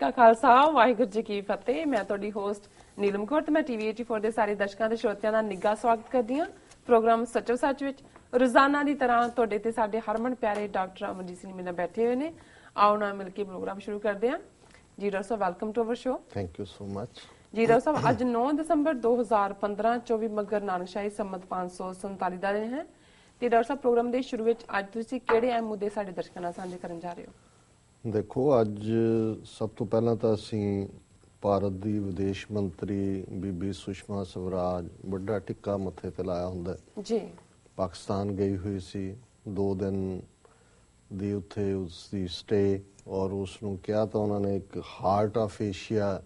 ਕਾ ਖਾਲਸਾ ਵਾਹਿਗੁਰੂ ਜੀ ਕੀ ਫਤਿਹ। ਮੈਂ ਤੁਹਾਡੀ ਹੋਸਟ ਨੀਲਮ ਕੌਰ ਤੇ ਮੈਂ ਟੀਵੀ 84 ਦੇ ਸਾਰੇ ਦਰਸ਼ਕਾਂ ਤੇ ਸਰੋਤਿਆਂ ਦਾ ਨਿੱਘਾ ਸਵਾਗਤ ਕਰਦੀ ਹਾਂ। ਪ੍ਰੋਗਰਾਮ ਸੱਚੋ ਸੱਚ ਵਿੱਚ ਰੋਜ਼ਾਨਾ ਦੀ ਤਰ੍ਹਾਂ ਤੁਹਾਡੇ ਤੇ ਸਾਡੇ ਹਰਮਨ ਪਿਆਰੇ ਡਾਕਟਰ ਅਮਰਜੀਤ ਸਿੰਘ ਮੇਰੇ ਨਾਲ ਬੈਠੇ ਹੋਏ ਨੇ। ਆਓ ਨਾਲ ਮਿਲ ਕੇ ਪ੍ਰੋਗਰਾਮ ਸ਼ੁਰੂ ਕਰਦੇ ਹਾਂ। ਜੀ doctor Sahib welcome to our show thank you so much ਜੀ ਡਾਕਟਰ ਸਾਹਿਬ ਅੱਜ 9 ਦਸੰਬਰ 2015 24 ਮਗਰ ਨਾਨਕਸ਼ਾਹੀ ਸੰਮਤ 547 ਦਾ ਦਿਨ ਹੈ। ਤੇ ਡਾਕਟਰ ਸਾਹਿਬ ਪ੍ਰੋਗਰਾਮ ਦੇ ਸ਼ੁਰੂ ਵਿੱਚ ਅੱਜ ਤੁਸੀਂ ਕਿਹੜੇ ਅਹਿਮ ਮੁੱਦੇ ਸਾਡੇ ਦਰਸ਼ਕਾਂ ਨਾਲ ਸਾਂਝੇ ਕਰਨ ਜਾ ਰਹੇ ਹੋ? ਦੇਖੋ ਅੱਜ ਸਭ ਤੋਂ ਪਹਿਲਾਂ ਤਾਂ ਅਸੀਂ ਭਾਰਤ ਦੀ ਵਿਦੇਸ਼ ਮੰਤਰੀ ਬੀਬੀ ਸੁਸ਼ਮਾ ਸਵਰਾਜ ਵੱਡਾ ਟਿੱਕਾ ਮੱਥੇ ਤੇ ਲਾਇਆ ਹੁੰਦਾ। ਜੀ। ਪਾਕਿਸਤਾਨ ਗਈ ਹੋਈ ਸੀ। 2 ਦਿਨ ਦੀ ਉੱਥੇ ਉਸ ਦੀ ਸਟੇ ਔਰ ਉਸ ਨੂੰ ਕਿਹਾ ਤਾਂ ਉਹਨਾਂ ਨੇ ਇੱਕ ਹਾਰਟ ਆਫ ਏਸ਼ੀਆ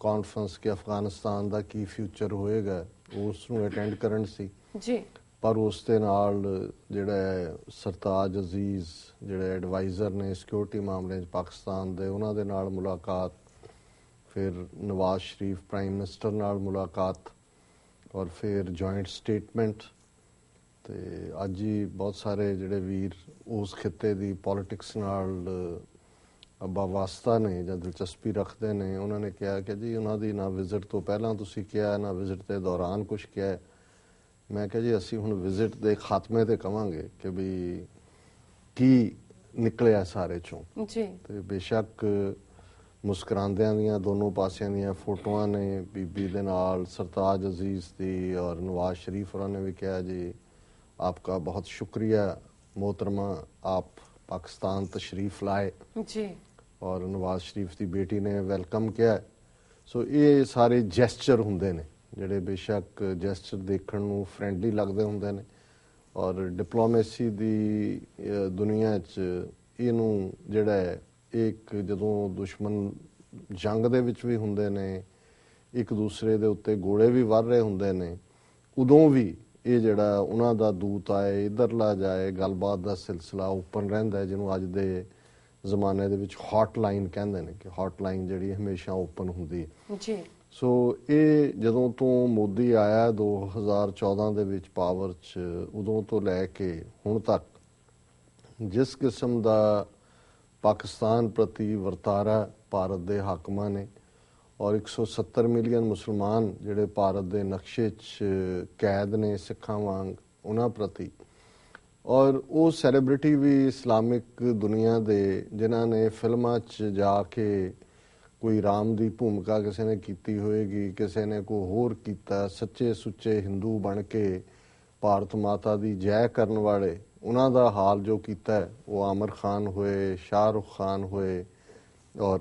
ਕਾਨਫਰੰਸ ਕਿ ਅਫਗਾਨਿਸਤਾਨ ਦਾ ਕੀ ਫਿਊਚਰ ਹੋਏਗਾ ਉਸ ਨੂੰ ਅਟੈਂਡ ਕਰਨ ਸੀ। ਜੀ। ਪਰ ਉਸ ਦੇ ਨਾਲ ਜਿਹੜਾ ਸਰਤਾਜ ਅਜ਼ੀਜ਼, ਜਿਹੜੇ ਐਡਵਾਈਜ਼ਰ ਨੇ ਸਿਕਿਉਰਿਟੀ ਮਾਮਲੇ 'ਚ ਪਾਕਿਸਤਾਨ ਦੇ, ਉਹਨਾਂ ਦੇ ਨਾਲ ਮੁਲਾਕਾਤ, ਫਿਰ ਨਵਾਜ਼ ਸ਼ਰੀਫ ਪ੍ਰਾਈਮ ਮਿਨਿਸਟਰ ਨਾਲ ਮੁਲਾਕਾਤ ਔਰ ਫਿਰ ਜੁਆਇੰਟ ਸਟੇਟਮੈਂਟ ਤੇ ਅੱਜ ਹੀ ਬਹੁਤ ਸਾਰੇ ਜਿਹੜੇ ਵੀਰ ਉਸ ਖਿੱਤੇ ਦੀ ਪੋਲਿਟਿਕਸ ਨਾਲ ਅੱਬਾ ਵਾਸਤਾ ਨੇ ਜਾਂ ਦਿਲਚਸਪੀ ਰੱਖਦੇ ਨੇ, ਉਹਨਾਂ ਨੇ ਕਿਹਾ ਕਿ ਜੀ ਉਹਨਾਂ ਦੀ ਨਾ ਵਿਜ਼ਿਟ ਤੋਂ ਪਹਿਲਾਂ ਤੁਸੀਂ ਕਿਹਾ, ਨਾ ਵਿਜ਼ਿਟ ਦੇ ਦੌਰਾਨ ਕੁਝ ਕਿਹਾ ਮੈਂ ਕਿਹਾ ਜੀ ਅਸੀਂ ਹੁਣ ਵਿਜ਼ਿਟ ਦੇ ਖਾਤਮੇ ਤੇ ਕਵਾਂਗੇ ਕਿ ਵੀ ਕੀ ਨਿਕਲਿਆ ਸਾਰੇ ਚੋਂ ਜੀ ਤੇ ਬੇਸ਼ੱਕ ਮੁਸਕਰਾਉਂਦਿਆਂ ਦੀਆਂ ਦੋਨੋਂ ਪਾਸਿਆਂ ਦੀਆਂ ਫੋਟੋਆਂ ਨੇ ਬੀਬੀ ਦੇ ਨਾਲ ਸਰਤਾਜ ਅਜ਼ੀਜ਼ ਦੀ ਔਰ ਨਵਾਜ਼ ਸ਼ਰੀਫ ਹੋਰਾਂ ਨੇ ਵੀ ਕਿਹਾ ਜੀ ਆਪਕਾ ਬਹੁਤ ਸ਼ੁਕਰੀਆ मोहतरमा आप पाकिस्तान तशरीफ लाए ਜੀ ਔਰ ਨਵਾਜ਼ ਸ਼ਰੀਫ ਦੀ ਬੇਟੀ ਨੇ ਵੈਲਕਮ ਕਿਹਾ ਸੋ ਇਹ ਸਾਰੇ ਜੈਸਚਰ ਹੁੰਦੇ ਨੇ ਜਿਹੜੇ ਬੇਸ਼ੱਕ ਜੈਸਚਰ ਦੇਖਣ ਨੂੰ ਫ੍ਰੈਂਡਲੀ ਲੱਗਦੇ ਹੁੰਦੇ ਨੇ ਔਰ ਡਿਪਲੋਮੇਸੀ ਦੀ ਦੁਨੀਆ 'ਚ ਇਹਨੂੰ ਜਿਹੜਾ ਹੈ, ਇੱਕ ਜਦੋਂ ਦੁਸ਼ਮਣ ਜੰਗ ਦੇ ਵਿੱਚ ਵੀ ਹੁੰਦੇ ਨੇ, ਇੱਕ ਦੂਸਰੇ ਦੇ ਉੱਤੇ ਗੋਲੇ ਵੀ ਵੱਧ ਰਹੇ ਹੁੰਦੇ ਨੇ, ਉਦੋਂ ਵੀ ਇਹ ਜਿਹੜਾ ਉਹਨਾਂ ਦਾ ਦੂਤ ਆਏ, ਇਧਰਲਾ ਜਾਏ, ਗੱਲਬਾਤ ਦਾ ਸਿਲਸਿਲਾ ਓਪਨ ਰਹਿੰਦਾ ਜਿਹਨੂੰ ਅੱਜ ਦੇ ਜ਼ਮਾਨੇ ਦੇ ਵਿੱਚ ਹੌਟਲਾਈਨ ਕਹਿੰਦੇ ਨੇ ਕਿ ਹੌਟਲਾਈਨ ਜਿਹੜੀ ਹਮੇਸ਼ਾ ਓਪਨ ਹੁੰਦੀ ਹੈ। ਜੀ। ਸੋ ਇਹ ਜਦੋਂ ਤੋਂ ਮੋਦੀ ਆਇਆ 2014 ਦੇ ਵਿੱਚ ਪਾਵਰ 'ਚ, ਉਦੋਂ ਤੋਂ ਲੈ ਕੇ ਹੁਣ ਤੱਕ, ਜਿਸ ਕਿਸਮ ਦਾ ਪਾਕਿਸਤਾਨ ਪ੍ਰਤੀ ਵਰਤਾਰਾ ਭਾਰਤ ਦੇ ਹਾਕਮਾਂ ਨੇ ਔਰ 170 ਮਿਲੀਅਨ ਮੁਸਲਮਾਨ ਜਿਹੜੇ ਭਾਰਤ ਦੇ ਨਕਸ਼ੇ 'ਚ ਕੈਦ ਨੇ ਸਿੱਖਾਂ ਵਾਂਗ ਉਹਨਾਂ ਪ੍ਰਤੀ, ਔਰ ਉਹ ਸੈਲੀਬ੍ਰਿਟੀ ਵੀ ਇਸਲਾਮਿਕ ਦੁਨੀਆ ਦੇ, ਜਿਨ੍ਹਾਂ ਨੇ ਫਿਲਮਾਂ 'ਚ ਜਾ ਕੇ ਕੋਈ ਰਾਮ ਦੀ ਭੂਮਿਕਾ ਕਿਸੇ ਨੇ ਕੀਤੀ ਹੋਏਗੀ ਕਿਸੇ ਨੇ ਕੋ ਹੋਰ ਕੀਤਾ ਸੱਚੇ ਸੁੱਚੇ ਹਿੰਦੂ ਬਣ ਕੇ ਭਾਰਤ ਮਾਤਾ ਦੀ ਜੈ ਕਰਨ ਵਾਲੇ ਉਹਨਾਂ ਦਾ ਹਾਲ ਜੋ ਕੀਤਾ ਉਹ ਆਮਰ ਖਾਨ ਹੋਏ ਸ਼ਾਹਰੁਖ ਖਾਨ ਹੋਏ ਔਰ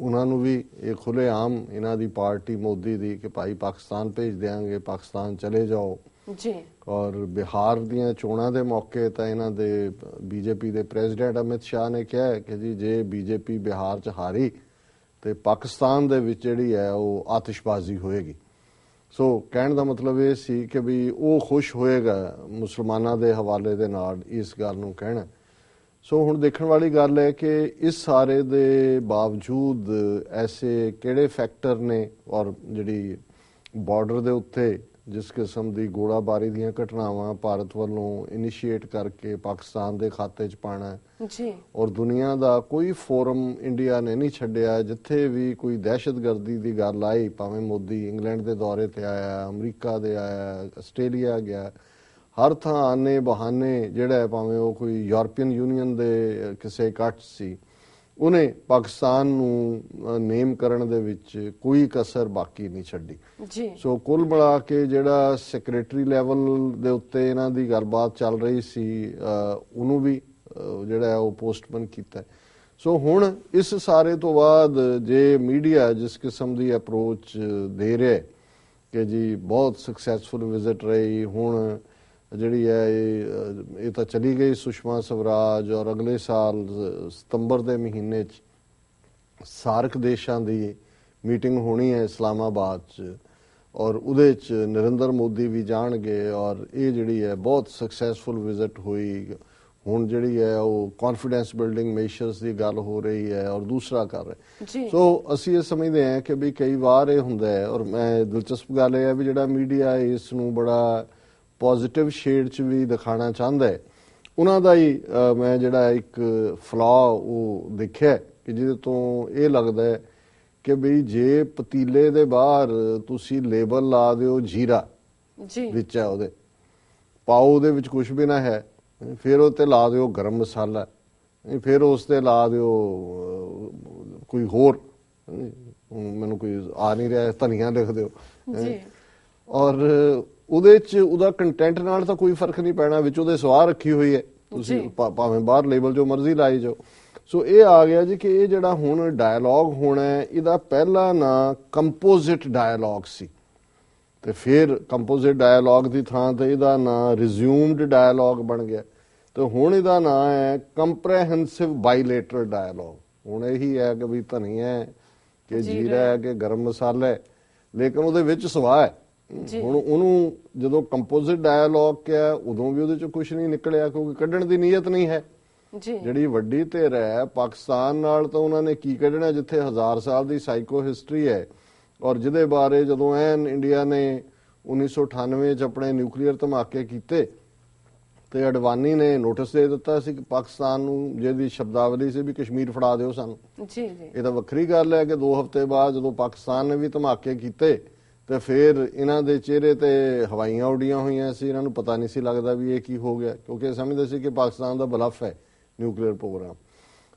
ਉਹਨਾਂ ਨੂੰ ਵੀ ਇਹ ਖੁੱਲੇ ਆਮ ਇਹਨਾਂ ਦੀ ਪਾਰਟੀ ਮੋਦੀ ਦੀ ਕਿ ਭਾਈ ਪਾਕਿਸਤਾਨ ਭੇਜ ਦੇਾਂਗੇ ਪਾਕਿਸਤਾਨ ਚਲੇ ਜਾਓ। ਜੀ। ਔਰ ਬਿਹਾਰ ਦੀਆਂ ਚੋਣਾਂ ਦੇ ਮੌਕੇ ਤਾਂ ਇਹਨਾਂ ਦੇ ਬੀਜੇਪੀ ਦੇ ਪ੍ਰੈਜ਼ੀਡੈਂਟ ਅਮਿਤ ਸ਼ਾਹ ਨੇ ਕਿਹਾ ਕਿ ਜੀ ਜੇ ਬੀਜੇਪੀ ਬਿਹਾਰ 'ਚ ਹਾਰੀ ਤੇ ਪਾਕਿਸਤਾਨ ਦੇ ਵਿੱਚ ਜਿਹੜੀ ਹੈ ਉਹ ਆਤਿਸ਼ਬਾਜ਼ੀ ਹੋਏਗੀ। ਸੋ ਕਹਿਣ ਦਾ ਮਤਲਬ ਇਹ ਸੀ ਕਿ ਵੀ ਉਹ ਖੁਸ਼ ਹੋਏਗਾ ਮੁਸਲਮਾਨਾਂ ਦੇ ਹਵਾਲੇ ਦੇ ਨਾਲ ਇਸ ਗੱਲ ਨੂੰ ਕਹਿਣਾ। ਸੋ ਹੁਣ ਦੇਖਣ ਵਾਲੀ ਗੱਲ ਹੈ ਕਿ ਇਸ ਸਾਰੇ ਦੇ ਬਾਵਜੂਦ ਐਸੇ ਕਿਹੜੇ ਫੈਕਟਰ ਨੇ ਔਰ ਜਿਹੜੀ ਬਾਰਡਰ ਦੇ ਉੱਤੇ ਜਿਸ ਕਿਸਮ ਦੀ ਗੋਲਾਬਾਰੀ ਦੀਆਂ ਘਟਨਾਵਾਂ ਭਾਰਤ ਵੱਲੋਂ ਇਨੀਸ਼ੀਏਟ ਕਰਕੇ ਪਾਕਿਸਤਾਨ ਦੇ ਖਾਤੇ 'ਚ ਪਾਣਾ ਜੀ। ਔਰ ਦੁਨੀਆ ਦਾ ਕੋਈ ਫੋਰਮ ਇੰਡੀਆ ਨੇ ਨਹੀਂ ਛੱਡਿਆ ਜਿੱਥੇ ਵੀ ਕੋਈ ਦਹਿਸ਼ਤਗਰਦੀ ਦੀ ਗੱਲ ਆਈ ਭਾਵੇਂ ਮੋਦੀ ਇੰਗਲੈਂਡ ਦੇ ਦੌਰੇ ਤੇ ਆਇਆ ਅਮਰੀਕਾ ਦੇ ਆਇਆ ਆਸਟ੍ਰੇਲੀਆ ਗਿਆ ਹਰ ਥਾਂ ਆਨੇ ਬਹਾਨੇ ਜਿਹੜਾ ਭਾਵੇਂ ਉਹ ਕੋਈ ਯੂਰਪੀਅਨ ਯੂਨੀਅਨ ਦੇ ਕਿਸੇ ਇਕੱਠ ਸੀ। ਉਹਨੇ ਪਾਕਿਸਤਾਨ ਨੂੰ ਨੇਮ ਕਰਨ ਦੇ ਵਿੱਚ ਕੋਈ ਕਸਰ ਬਾਕੀ ਨਹੀਂ ਛੱਡੀ ਜੀ ਸੋ ਕੁੱਲ ਮਿਲਾ ਕੇ ਜਿਹੜਾ ਸੈਕਟਰੀ ਲੈਵਲ ਦੇ ਉੱਤੇ ਇਹਨਾਂ ਦੀ ਗੱਲਬਾਤ ਚੱਲ ਰਹੀ ਸੀ ਉਹਨੂੰ ਵੀ ਜਿਹੜਾ ਉਹ ਪੋਸਟਪਨ ਕੀਤਾ। ਸੋ ਹੁਣ ਇਸ ਸਾਰੇ ਤੋਂ ਬਾਅਦ ਜੇ ਮੀਡੀਆ ਜਿਸ ਕਿਸਮ ਦੀ ਅਪਰੋਚ ਦੇ ਰਿਹਾ ਹੈ ਕਿ ਜੀ ਬਹੁਤ ਸਕਸੈਸਫੁਲ ਵਿਜ਼ਿਟ ਰਹੀ ਹੁਣ ਜਿਹੜੀ ਹੈ ਇਹ ਇਹ ਤਾਂ ਚਲੀ ਗਈ ਸੁਸ਼ਮਾ ਸਵਰਾਜ ਔਰ ਅਗਲੇ ਸਾਲ ਸਤੰਬਰ ਦੇ ਮਹੀਨੇ 'ਚ ਸਾਰਕ ਦੇਸ਼ਾਂ ਦੀ ਮੀਟਿੰਗ ਹੋਣੀ ਹੈ ਇਸਲਾਮਾਬਾਦ 'ਚ ਔਰ ਉਹਦੇ 'ਚ ਨਰਿੰਦਰ ਮੋਦੀ ਵੀ ਜਾਣਗੇ ਔਰ ਇਹ ਜਿਹੜੀ ਹੈ ਬਹੁਤ ਸਕਸੈਸਫੁਲ ਵਿਜ਼ਿਟ ਹੋਈ। ਹੁਣ ਜਿਹੜੀ ਹੈ ਉਹ ਕੌਨਫੀਡੈਂਸ ਬਿਲਡਿੰਗ ਮੇਸ਼ਰਸ ਦੀ ਗੱਲ ਹੋ ਰਹੀ ਹੈ ਔਰ ਦੂਸਰਾ ਕਰ ਰਹੇ। ਸੋ ਅਸੀਂ ਇਹ ਸਮਝਦੇ ਹਾਂ ਕਿ ਵੀ ਕਈ ਵਾਰ ਇਹ ਹੁੰਦਾ ਹੈ ਔਰ ਮੈਂ ਦਿਲਚਸਪ ਗੱਲ ਇਹ ਹੈ ਵੀ ਜਿਹੜਾ ਮੀਡੀਆ ਇਸ ਨੂੰ ਬੜਾ ਪੋਜ਼ਿਟਿਵ ਸ਼ੇਡ 'ਚ ਵੀ ਦਿਖਾਣਾ ਚਾਹੁੰਦਾ ਹੈ। ਉਹਨਾਂ ਦਾ ਹੀ ਮੈਂ ਜਿਹੜਾ ਇੱਕ ਫਲਾ ਉਹ ਦੇਖਿਆ ਕਿ ਜਿਹਦੇ ਤੋਂ ਇਹ ਲੱਗਦਾ ਹੈ ਕਿ ਵੀ ਜੇ ਪਤੀਲੇ ਦੇ ਬਾਹਰ ਤੁਸੀਂ ਲੇਬਲ ਲਾ ਦਿਓ ਜੀਰਾ ਜੀ। ਵਿੱਚ ਹੈ ਉਹਦੇ ਪਾਓ ਉਹਦੇ ਵਿੱਚ ਕੁਝ ਵੀ ਨਾ ਹੈ ਫਿਰ ਉਹ ਤੇ ਲਾ ਦਿਓ ਗਰਮ ਮਸਾਲਾ ਫਿਰ ਉਸ ਤੇ ਲਾ ਦਿਓ ਕੋਈ ਹੋਰ ਮੈਨੂੰ ਕੋਈ ਆ ਨਹੀਂ ਰਿਹਾ ਧਨੀਆ ਲਿਖ ਦਿਓ ਜੀ। ਔਰ ਉਹਦੇ ਚ ਉਹਦਾ ਕੰਟੈਂਟ ਨਾਲ ਤਾਂ ਕੋਈ ਫ਼ਰਕ ਨਹੀਂ ਪੈਣਾ ਵਿੱਚ ਉਹਦੇ ਸਵਾਹ ਰੱਖੀ ਹੋਈ ਹੈ। ਤੁਸੀਂ ਭਾਵੇਂ ਬਾਹਰ ਲੇਬਲ ਜੋ ਮਰਜ਼ੀ ਲਾਈ ਜਾਓ। ਸੋ ਇਹ ਆ ਗਿਆ ਜੀ ਕਿ ਇਹ ਜਿਹੜਾ ਹੁਣ ਡਾਇਲੌਗ ਹੋਣਾ ਹੈ ਇਹਦਾ ਪਹਿਲਾ ਨਾਂ ਕੰਪੋਜ਼ਿਟ ਡਾਇਲੌਗ ਸੀ। ਤੇ ਫਿਰ ਕੰਪੋਜ਼ਿਟ ਡਾਇਲੌਗ ਦੀ ਥਾਂ ਤੇ ਇਹਦਾ ਨਾਂ ਰਿਜ਼ਿਊਮਡ ਡਾਇਲੌਗ ਬਣ ਗਿਆ। ਤੇ ਹੁਣ ਇਹਦਾ ਨਾਂ ਹੈ ਕੰਪਰੈਹੈਂਸਿਵ ਬਾਈਲੇਟਰਲ ਡਾਇਲੌਗ ਹੁਣ ਇਹੀ ਹੈ ਕਿ ਵੀ ਧਨੀਆ ਹੈ ਕਿ ਜੀਰਾ ਹੈ। ਕਿ ਗਰਮ ਮਸਾਲਾ ਹੈ। ਲੇਕਿਨ ਉਹਦੇ ਵਿੱਚ ਸਵਾਹ ਹੈ। ਹੁਣ ਉਹਨੂੰ ਜਦੋਂ ਕੰਪੋਜ਼ਿਟ ਡਾਇਲੌਗ ਕਿਹਾ ਉਦੋਂ ਵੀ ਉਹਦੇ ਚੋਂ ਕੁਝ ਨਹੀਂ ਨਿਕਲਿਆ ਕਿਉਂਕਿ ਕੱਢਣ ਦੀ ਨੀਅਤ ਨਹੀਂ ਹੈ। ਜੀ। ਜਿਹੜੀ ਵੱਡੀ ਧਿਰ ਹੈ ਪਾਕਿਸਤਾਨ ਨਾਲ ਤਾਂ ਉਹਨਾਂ ਨੇ ਕੀ ਕੱਢਣਾ ਜਿੱਥੇ ਹਜ਼ਾਰ ਸਾਲ ਦੀ ਸਾਈਕੋ ਹਿਸਟਰੀ ਹੈ। ਔਰ ਜਿਹਦੇ ਬਾਰੇ ਜਦੋਂ ਐਨ ਇੰਡੀਆ ਨੇ 1998 ਚ ਆਪਣੇ ਨਿਊਕਲੀਅਰ ਧਮਾਕੇ ਕੀਤੇ ਤੇ ਅਡਵਾਨੀ ਨੇ ਨੋਟਿਸ ਦੇ ਦਿੱਤਾ ਸੀ ਕਿ ਪਾਕਿਸਤਾਨ ਨੂੰ ਜਿਹਦੀ ਸ਼ਬਦਾਵਲੀ ਸੀ ਵੀ ਕਸ਼ਮੀਰ ਫੜਾ ਦਿਓ ਸਾਨੂੰ। ਜੀ ਜੀ। ਇਹ ਤਾਂ ਵੱਖਰੀ ਗੱਲ ਹੈ ਕਿ 2 ਹਫ਼ਤੇ ਬਾਅਦ ਜਦੋਂ ਪਾਕਿਸਤਾਨ ਨੇ ਵੀ ਧਮਾਕੇ ਕੀਤੇ ਤੇ ਫਿਰ ਇਹਨਾਂ ਦੇ ਚਿਹਰੇ ਤੇ ਹਵਾਈਆਂ ਉੱਡੀਆਂ ਹੋਈਆਂ ਸੀ, ਇਹਨਾਂ ਨੂੰ ਪਤਾ ਨਹੀਂ ਸੀ ਲੱਗਦਾ ਵੀ ਇਹ ਕੀ ਹੋ ਗਿਆ, ਕਿਉਂਕਿ ਸਮਝਦੇ ਸੀ ਕਿ ਪਾਕਿਸਤਾਨ ਦਾ ਬਲਫ ਹੈ, ਨਿਊਕਲੀਅਰ ਪ੍ਰੋਗਰਾਮ।